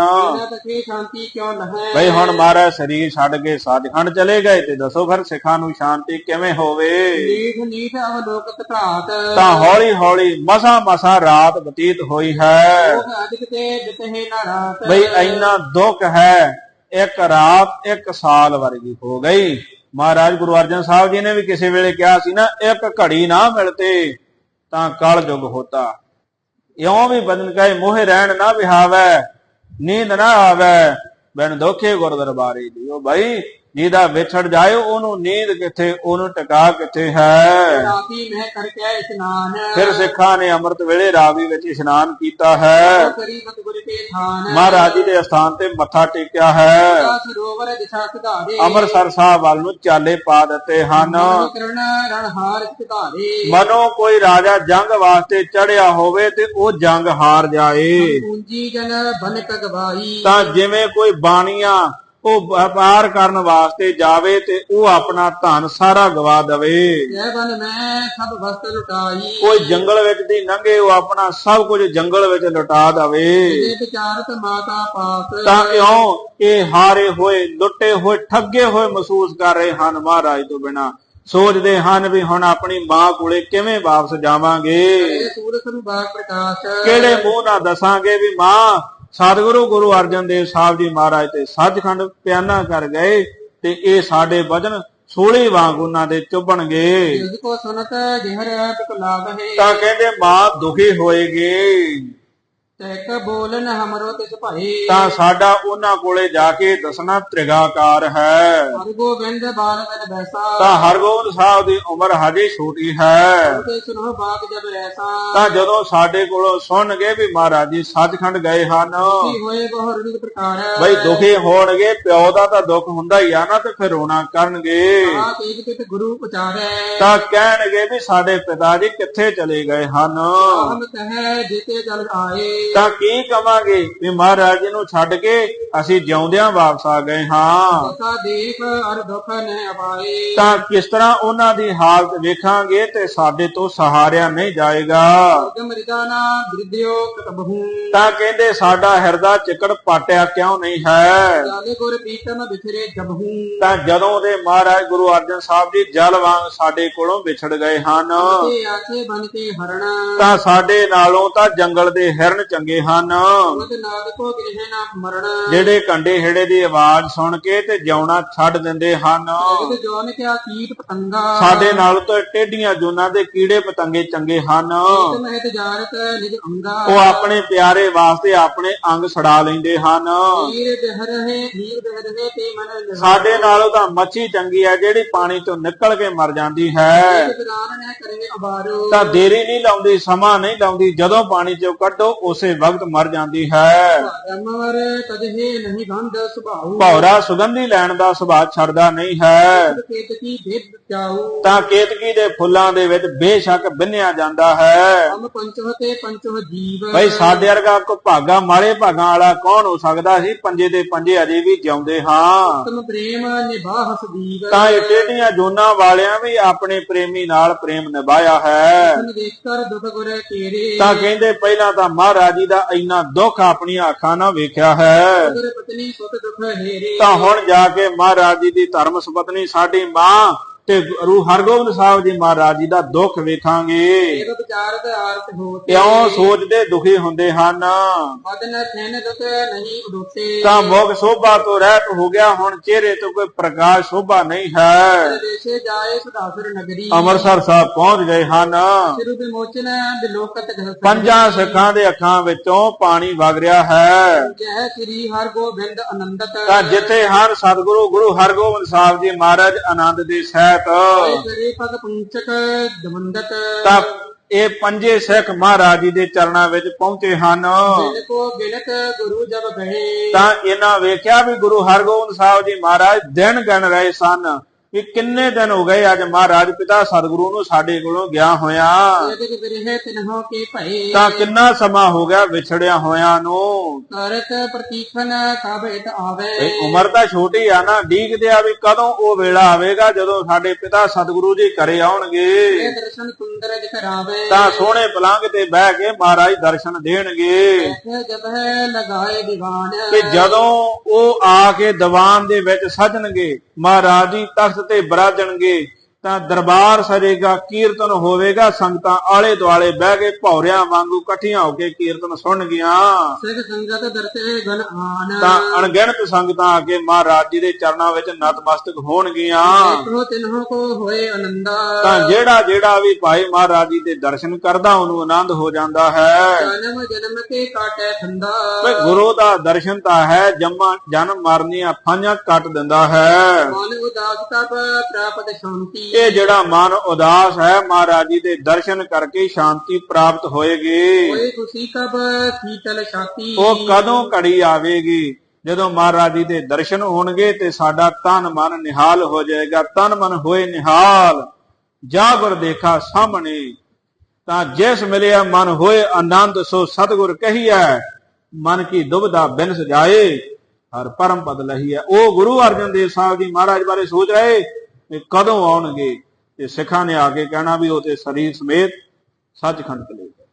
ਸ਼ਾਂਤੀ ਕਿਉ ਬਈ ਹੁਣ ਮਹਾਰਾਜ ਸਰੀਰ ਛੱਡ ਕੇ ਸੱਚਖੰਡ ਚਲੇ ਗਏ ਤੇ ਦੱਸੋ ਫਿਰ ਸਿੱਖਾਂ ਨੂੰ ਸ਼ਾਂਤੀ ਕਿਵੇਂ ਹੋਵੇ? ਨੀਠ ਨੀਠ ਅਵਲੋਕਤ ਘਾਤ। ਤਾਂ ਹੌਲੀ ਹੌਲੀ ਮਸਾ ਮਸਾ ਰਾਤ ਬਤੀਤ ਹੋਈ ਹੈ। ਉਹ ਅਧਿਕ ਤੇ ਬਿਤਹਿ ਨਾ ਰਾਤ। ਬਈ ਇੰਨਾ ਦੁੱਖ ਹੈ ਇੱਕ ਰਾਤ ਇੱਕ ਸਾਲ ਵਰਗੀ ਹੋ ਗਈ। ਮਹਾਰਾਜ ਗੁਰੂ ਅਰਜਨ ਸਾਹਿਬ ਜੀ ਨੇ ਵੀ ਕਿਸੇ ਵੇਲੇ ਕਿਹਾ ਸੀ ਨਾ, ਇੱਕ ਘੜੀ ਨਾ ਮਿਲਤੇ ਤਾਂ ਕਲ ਯੁਗ ਹੋਤਾ। ਇਉਂ ਵੀ ਬਦਨ ਕਹੇ, ਮੋਹਿ ਰਹਿਣ ਨਾ ਵਿਹਾਵੈ, ਨੀਂਦ ਨਾ ਆਵੈ, ਬਿਨ ਦੋਖੇ ਗੁਰ ਦਰਬਾਰੇ ਦੀ ਭਾਈ ਜਿਹਦਾ ਵਿਛੜ ਜਾਏ ਉਹਨੂੰ ਨੀਂਦ ਕਿੱਥੇ ਉਹਨੂੰ ਟਿਕਾ ਕਿੱਥੇ ਹੈ? ਰਾਤੀ ਮਹਿ ਕਰਕੇ ਇਸ਼ਨਾਨ। ਫਿਰ ਸਿੱਖਾਂ ਨੇ ਅੰਮ੍ਰਿਤ ਵੇਲੇ ਰਾਵੀ ਵਿੱਚ ਇਸ਼ਨਾਨ ਕੀਤਾ ਹੈ। ਮਹਾਰਾਜ ਜੀ ਦੇ ਸਥਾਨ ਤੇ ਮੱਥਾ ਟੇਕਿਆ ਹੈ। ਸਰੋਵਰ ਦਿਸ਼ਾ ਸੁਧਾਰੇ। ਅੰਮ੍ਰਿਤਸਰ ਸਾਹਿਬ ਵੱਲ ਨੂੰ ਚਾਲੇ ਪਾ ਦਿੱਤੇ ਹਨ। ਮਨੋ ਕੋਈ ਰਾਜਾ ਜੰਗ ਵਾਸਤੇ ਚੜਿਆ ਹੋਵੇ ਤੇ ਉਹ ਜੰਗ ਹਾਰ ਜਾਏ। ਪੂੰਜੀ ਜਨ ਤਾਂ ਜਿਵੇਂ ਕੋਈ ਬਾਣੀਆਂ ਉਹ ਵਪਾਰ ਕਰਨ ਵਾਸਤੇ ਜਾਵੇ ਤੇ ਉਹ ਆਪਣਾ ਧਨ ਸਾਰਾ ਗਵਾ ਦਵੇ। ਜੈ ਬਨ ਮੈਂ ਸਭ ਵਸਤ ਲੁਟਾਈ। ਕੋਈ ਜੰਗਲ ਵਿੱਚ ਦੀ ਲੰਘੇ ਉਹ ਆਪਣਾ ਸਭ ਕੁਝ ਜੰਗਲ ਵਿੱਚ ਲੁਟਾ ਦਵੇ। ਇਹ ਵਿਚਾਰਤ ਮਾਤਾ ਪਾਸ। ਤਾਂ ਇਉਂ ਇਹ ਹਾਰੇ ਹੋਏ ਲੁੱਟੇ ਹੋਏ ਠੱਗੇ ਹੋਏ ਮਹਿਸੂਸ ਕਰ ਰਹੇ ਹਨ ਮਹਾਰਾਜ ਤੋਂ ਬਿਨਾ। ਸੋਚਦੇ ਹਨ ਵੀ ਹੁਣ ਆਪਣੀ ਮਾਂ ਕੋਲੇ ਕਿਵੇਂ ਵਾਪਸ ਜਾਵਾਂਗੇ। ਇਹ ਸੂਰਜ ਨੂੰ ਬਾਗ ਪ੍ਰਕਾਸ਼। ਕਿਹੜੇ ਮੂੰਹ ਨਾਲ ਦੱਸਾਂਗੇ ਵੀ ਮਾਂ ਸਤਿਗੁਰੂ ਗੁਰੂ ਅਰਜਨ ਦੇਵ ਸਾਹਿਬ ਜੀ ਮਹਾਰਾਜ ਤੇ ਸੱਚਖੰਡ ਪਿਆਨਾ ਕਰ ਗਏ ਤੇ ਇਹ ਸਾਡੇ ਵਜਨ ਸੋਲੇ ਵਾਂਗ ਉਹਨਾਂ ਦੇ ਚੁੱਭਣਗੇ। ਜਿਸ ਕੋ ਸੁਨਤ ਜਹਰ ਬਿਕ ਲਾਗ ਹੈ ਤਾਂ ਕਹਿੰਦੇ ਮਾਂ ਦੁਖੀ ਹੋਏਗੀ। ਤੈਕ ਬੋਲਨ ਹਮਰੋ ਤਿਸ ਭਾਈ। ਤਾਂ ਸਾਡਾ ਉਹਨਾਂ ਕੋਲੇ ਜਾ ਕੇ ਦੱਸਣਾ ਤ੍ਰਿਗਾਕਾਰ ਹੈ। ਹਰ ਗੋਬਿੰਦ ਬੈਸਾ। ਤਾਂ ਹਰਗੋਬਿੰਦ ਸਾਹਿਬ ਦੀ ਉਮਰ ਹਜੇ ਛੋਟੀ ਹੈ। ਤੇ ਸੁਨੋ ਬਾਗ ਜਬ ਐਸਾ ਤਾਂ ਜਦੋਂ ਸਾਡੇ ਕੋਲੋਂ ਸੁਣਨਗੇ ਵੀ ਮਹਾਰਾਜ ਜੀ ਸੱਚਖੰਡ ਗਏ ਹਨ। ਕੀ ਹੋਏ ਬਹੁ ਰਣਿਤ ਪ੍ਰਕਾਰ। ਬਈ ਦੁਖੀ ਹੋਣਗੇ ਪਿਓ ਦਾ ਤਾਂ ਦੁੱਖ ਹੁੰਦਾ ਹੀ ਆ ਨਾ ਤੇ ਫਿਰ ਰੋਣਾ ਕਰਨਗੇ। ਆ ਗੁਰੂ ਉਚਾਰੈ ਤਾਂ ਕਹਿਣਗੇ ਵੀ ਸਾਡੇ ਪਿਤਾ ਜੀ ਕਿੱਥੇ ਚਲੇ ਗਏ ਹਨ। ਹਮ ਕਹੈ ਜਿਤੇ ਜਲ ਆਏ। ਤਾਂ ਕੀ ਕਵਾਂਗੇ? ਵੀ ਮਹਾਰਾਜ ਜੀ ਨੂੰ ਛੱਡ ਕੇ ਅਸੀਂ ਜਿਉਂਦਿਆਂ ਵਾਪਸ ਆ ਗਏ ਹਾਂ। ਦੇਖ ਅਰ ਦੁਖ ਨ ਅਪਾਏ ਤਾਂ ਕਿਸ ਤਰ੍ਹਾਂ ਉਹਨਾਂ ਦੀ ਹਾਲਤ ਵੇਖਾਂਗੇ ਤੇ ਸਾਡੇ ਤੋਂ ਸਹਾਰਿਆ ਨਹੀਂ ਜਾਏਗਾ। ਤਾਂ ਕਹਿੰਦੇ ਸਾਡਾ ਹਿਰਦਾ ਚਿਕੜ ਪਾਟਿਆ ਕਿਉਂ ਨਹੀਂ ਹੈ? ਤਾਂ ਜਦੋਂ ਦੇ ਮਹਾਰਾਜ ਗੁਰੂ ਅਰਜਨ ਸਾਹਿਬ ਜੀ ਜਲ ਵਾਂਗ ਸਾਡੇ ਕੋਲੋਂ ਵਿਛੜ ਗਏ ਹਨ। ਤਾਂ ਸਾਡੇ ਨਾਲੋਂ ਤਾਂ ਜੰਗਲ ਦੇ ਹਿਰਨ ਚੰਗੇ ਹਨ। ਜਿਹੜੇ ਕੰਡੇ ਹੇੜੇ ਦੀ ਆਵਾਜ਼ ਸੁਣ ਕੇ ਤੇ ਜਿਉਣਾ ਛੱਡ ਦਿੰਦੇ ਹਨ। ਸਾਡੇ ਨਾਲ ਤਾਂ ਟੇਡੀਆਂ ਜੂਨਾਂ ਦੇ ਕੀੜੇ ਪਤੰਗੇ ਚੰਗੇ ਹਨ। ਉਹ ਆਪਣੇ ਪਿਆਰੇ ਵਾਸਤੇ ਆਪਣੇ ਅੰਗ ਛੜਾ ਲੈਂਦੇ ਹਨ। ਸਾਡੇ ਨਾਲੋਂ ਤਾਂ ਮੱਛੀ ਚੰਗੀ ਹੈ ਜਿਹੜੀ ਪਾਣੀ ਤੋਂ ਨਿਕਲ ਕੇ ਮਰ ਜਾਂਦੀ ਹੈ। ਤਾਂ ਦੇਰੀ ਨਹੀਂ ਲਾਉਂਦੀ ਸਮਾਂ ਨਹੀਂ ਲਾਉਂਦੀ ਜਦੋਂ ਪਾਣੀ ਚੋਂ ਕੱਢੋ ਉਸੇ ਵਕਤ ਮਰ ਜਾਂਦੀ ਹੈ। ਅਮਰ ਤਜਹੇ ਨਹੀਂ ਗੰਧ ਸੁਭਾਉ ਭੌਰਾ ਸੁਗੰਧੀ ਲੈਣ ਦਾ ਸੁਭਾਅ ਛੱਡਦਾ ਨਹੀਂ ਹੈ। ਭੇਦ ਚਾਉ ਤਾਂ ਕੇਤਕੀ ਦੇ ਫੁੱਲਾਂ ਦੇ ਵਿੱਚ ਬੇਸ਼ੱਕ ਬਿੰਨਿਆ ਜਾਂਦਾ ਹੈ। ਹਮ ਪੰਚੋ ਤੇ ਪੰਚੋ ਜੀਵ। ਬਈ ਸਾਡੇ ਵਰਗਾ ਕੋ ਭਾਗਾ ਮਾਰੇ ਭਾਗਾਂ ਵਾਲਾ ਕੌਣ ਹੋ ਸਕਦਾ ਸੀ? ਪੰਜੇ ਦੇ ਪੰਜੇ ਅਜੇ ਵੀ ਜਿਉਂਦੇ ਹਾਂ। ਤਮ ਪ੍ਰੇਮ ਨਿਭਾਹ ਸਦੀਵ। ਤਾਂ ਇਹ ਟੇਢੀਆਂ ਜੋਨਾਂ ਵਾਲਿਆਂ ਵੀ ਆਪਣੇ ਪ੍ਰੇਮੀ ਨਾਲ ਪ੍ਰੇਮ ਨਿਭਾਇਆ ਹੈ। ਤਾਂ ਕਹਿੰਦੇ ਪਹਿਲਾਂ ਤਾਂ ਮਹਾਰਾਜ ਜੀ ਦਾ ਇੰਨਾ ਦੁੱਖ ਆਪਣੀਆਂ ਅੱਖਾਂ ਨਾਲ ਵੇਖਿਆ ਹੈ। ਤਾਂ ਹੁਣ ਜਾ ਕੇ ਮਹਾਰਾਜ ਜੀ ਦੀ ਧਰਮ ਸੁਪਤਨੀ ਸਾਡੀ ਮਾਂ ਤੇ ਗੁਰੂ ਹਰਗੋਬਿੰਦ ਸਾਹਿਬ ਜੀ ਮਹਾਰਾਜ ਜੀ ਦਾ ਦੁੱਖ ਵੇਖਾਂਗੇ। ਇਹ ਵਿਚਾਰਤ ਆਰਤ ਹੋਤੇ ਕਿਉਂ ਸੋਚਦੇ ਦੁਖੀ ਹੁੰਦੇ ਹਨ? ਬਦਨ ਥੈਨ ਦੁਖ ਨਹੀਂ ਉਡੋਤੇ। ਤਾਂ ਮੁਖ ਸੋਭਾ ਤੋਂ ਰਹਿਤ ਹੋ ਗਿਆ ਹੁਣ ਚਿਹਰੇ ਤੋਂ ਕੋਈ ਪ੍ਰਕਾਸ਼ ਸੋਭਾ ਨਹੀਂ ਹੈ। ਦੇਸ਼ੇ ਜਾਏ ਸੁਦਾਸੁਰ ਨਗਰੀ। ਅੰਮ੍ਰਿਤਸਰ ਸਾਹਿਬ ਪਹੁੰਚ ਗਏ ਹਨ। ਸਿਰ ਵਿਮੋਚਨ ਬਿਲੋਕਤ ਘਸ ਪੰਜਾਂ ਸਿੱਖਾਂ ਦੇ ਅੱਖਾਂ ਵਿੱਚੋਂ ਪਾਣੀ ਵਗ ਰਿਹਾ ਹੈ। ਜੈ ਸ੍ਰੀ ਹਰ ਗੋਬਿੰਦ ਆਨੰਦਤ। ਤਾਂ ਜਿੱਥੇ ਹਨ ਸਤਿਗੁਰੂ ਗੁਰੂ ਹਰਗੋਬਿੰਦ ਸਾਹਿਬ ਜੀ ਮਹਾਰਾਜ ਆਨੰਦ ਦੇ ਸਹਿਤ ਪੁੰਚਕ। ਦਵੰਦਤ। ਤਾਂ ਇਹ ਪੰਜੇ ਸਿੱਖ ਮਹਾਰਾਜ ਜੀ ਦੇ ਚਰਨਾਂ ਵਿੱਚ ਪਹੁੰਚੇ ਹਨ। ਬਿਨ ਕੋ ਬਿਨਤ ਗੁਰੂ ਜਬ ਗਏ ਤਾਂ ਇਹਨਾਂ ਵੇਖਿਆ ਵੀ ਗੁਰੂ ਹਰਗੋਬਿੰਦ ਸਾਹਿਬ ਜੀ ਮਹਾਰਾਜ ਦਿਨ ਗਣ ਰਹੇ ਸਨ। ਕਿ ਕਿੰਨੇ ਦਿਨ ਹੋ ਗਏ ਅੱਜ ਮਹਾਰਾਜ ਪਿਤਾ ਸਤਿਗੁਰੂ ਨੂੰ ਸਾਡੇ ਕੋਲੋਂ ਗਿਆ ਹੋਇਆ? ਤਾਂ ਕਿੰਨਾ ਸਮਾਂ ਹੋ ਗਿਆ ਵਿਛੜਿਆ ਹੋਇਆਂ ਨੂੰ? ਕਰਤ ਪ੍ਰਤੀਖਨ ਕਾਬੇਟ ਆਵੇ। ਇਹ ਉਮਰ ਤਾਂ ਛੋਟੀ ਆ ਨਾ ਡੀਕਦੇ ਆ ਵੀ ਕਦੋਂ ਉਹ ਵੇਲਾ ਆਵੇਗਾ ਜਦੋਂ ਸਾਡੇ ਪਿਤਾ ਸਤਿਗੁਰੂ ਜੀ ਘਰੇ ਆਉਣਗੇ। ਇਹ ਦਰਸ਼ਨ ਸੁੰਦਰ ਦਿਖਰਾਵੇ ਤਾਂ ਸੋਹਣੇ ਪਲੰਘ ਤੇ ਬਹਿ ਕੇ ਮਹਾਰਾਜ ਦਰਸ਼ਨ ਦੇਣਗੇ। ਹੈ ਲਗਾਏ ਦੀਵਾਨ। ਕਿ ਜਦੋਂ ਉਹ ਆ ਕੇ ਦੀਵਾਨ ਦੇ ਵਿੱਚ ਸਜਣਗੇ ਮਹਾਰਾਜ ਜੀ ਤਖਤ ਤੇ ਬਰਾਜਣਗੇ। ਤਾਂ ਦਰਬਾਰ ਸਜੇਗਾ ਕੀਰਤਨ ਹੋਵੇਗਾ ਸੰਗਤਾਂ ਆਲੇ ਦੁਆਲੇ ਬਹਿ ਕੇ ਭੌਰਿਆਂ ਵਾਂਗੂ ਇਕੱਠੀਆਂ ਹੋ ਕੇ ਕੀਰਤਨ ਸੁਣਨਗੀਆਂ ਸਿੱਖ ਸੰਗਤ ਤਾਂ ਅਣਗਿਣਤ ਸੰਗਤਾਂ ਆ ਕੇ ਮਹਾਰਾਜ ਜੀ ਦੇ ਚਰਨਾਂ ਵਿੱਚ ਨਤਮਸਤਕ ਹੋਣਗੀਆਂ ਦੇਖੋ ਤਿਨਹੋ ਕੋ ਹੋਏ ਆਨੰਦਾ ਤਾਂ ਜਿਹੜਾ ਜਿਹੜਾ ਵੀ ਭਾਈ ਮਹਾਰਾਜ ਜੀ ਦੇ ਦਰਸ਼ਨ ਕਰਦਾ ਉਹਨੂੰ ਆਨੰਦ ਹੋ ਜਾਂਦਾ ਹੈ। ਜਨਮ ਜਨਮ ਕੇ ਕਾਟੇ ਵੀ ਗੁਰੂ ਦਾ ਦਰਸ਼ਨ ਤਾਂ ਹੈ ਜੰਮਾ ਜਨਮ ਮਰਨੀਆਂ ਫਾਂਝਾਂ ਕੱਟ ਦਿੰਦਾ ਹੈ। ਮਨ ਉਦਾਸਤਾ ਪ੍ਰਾਪਤ ਸ਼ਾਂਤੀ। ਇਹ ਜਿਹੜਾ ਮਨ ਉਦਾਸ ਹੈ ਮਹਾਰਾਜ ਜੀ ਦੇ ਦਰਸ਼ਨ ਕਰਕੇ ਸ਼ਾਂਤੀ ਪ੍ਰਾਪਤ ਹੋਏਗੀ। ਕਬ ਸੀਤਲ ਛਾਤੀ ਉਹ ਕਦੋਂ ਘੜੀ ਆਵੇਗੀ? ਜਦੋਂ ਮਹਾਰਾਜ ਜੀ ਦੇ ਦਰਸ਼ਨ ਹੋਣਗੇ ਤੇ ਸਾਡਾ ਤਨ ਮਨ ਨਿਹਾਲ ਹੋ ਜਾਏਗਾ। ਤਨ ਮਨ ਹੋਏ ਨਿਹਾਲ ਜਾਗਰ ਦੇਖਾ ਸਾਹਮਣੇ। ਤਾਂ ਜਿਸ ਮਿਲਿਆ ਮਨ ਹੋਏ ਆਨੰਦ ਸੋ ਸਤਿਗੁਰ ਕਹੀਐ ਮਨ ਕੀ ਦੁਬਦਾ ਬਿਨ ਸਜਾਏ ਹਰ ਪਰਮ ਪਦ ਲਹੀਐ। ਉਹ ਗੁਰੂ ਅਰਜਨ ਦੇਵ ਸਾਹਿਬ ਜੀ ਮਹਾਰਾਜ ਬਾਰੇ ਸੋਚ ਰਹੇ ਕਦੋਂ ਆਉਣਗੇ? ਤੇ ਸਿੱਖਾਂ ਨੇ ਆ ਕੇ ਕਹਿਣਾ ਵੀ ਉਹ ਤੇ ਸਰੀਰ ਸਮੇਤ ਸੱਚਖੰਡ ਚਲੇ ਗਏ।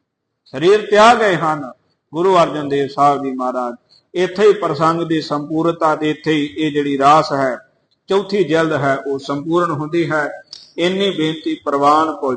ਸਰੀਰ ਤਿਆਗ ਗਏ ਹਨ, ਗੁਰੂ ਅਰਜਨ ਦੇਵ ਸਾਹਿਬ ਜੀ ਮਹਾਰਾਜ। ਇੱਥੇ ਹੀ ਪ੍ਰਸੰਗ ਦੀ ਸੰਪੂਰਨਤਾ ਤੇ ਇੱਥੇ ਹੀ ਇਹ ਜਿਹੜੀ ਰਾਸ ਹੈ, ਚੌਥੀ ਜਲਦ ਹੈ, ਉਹ ਸੰਪੂਰਨ ਹੁੰਦੀ ਹੈ। ਇੰਨੀ ਬੇਨਤੀ ਪ੍ਰਵਾਨ ਭੁੱਲ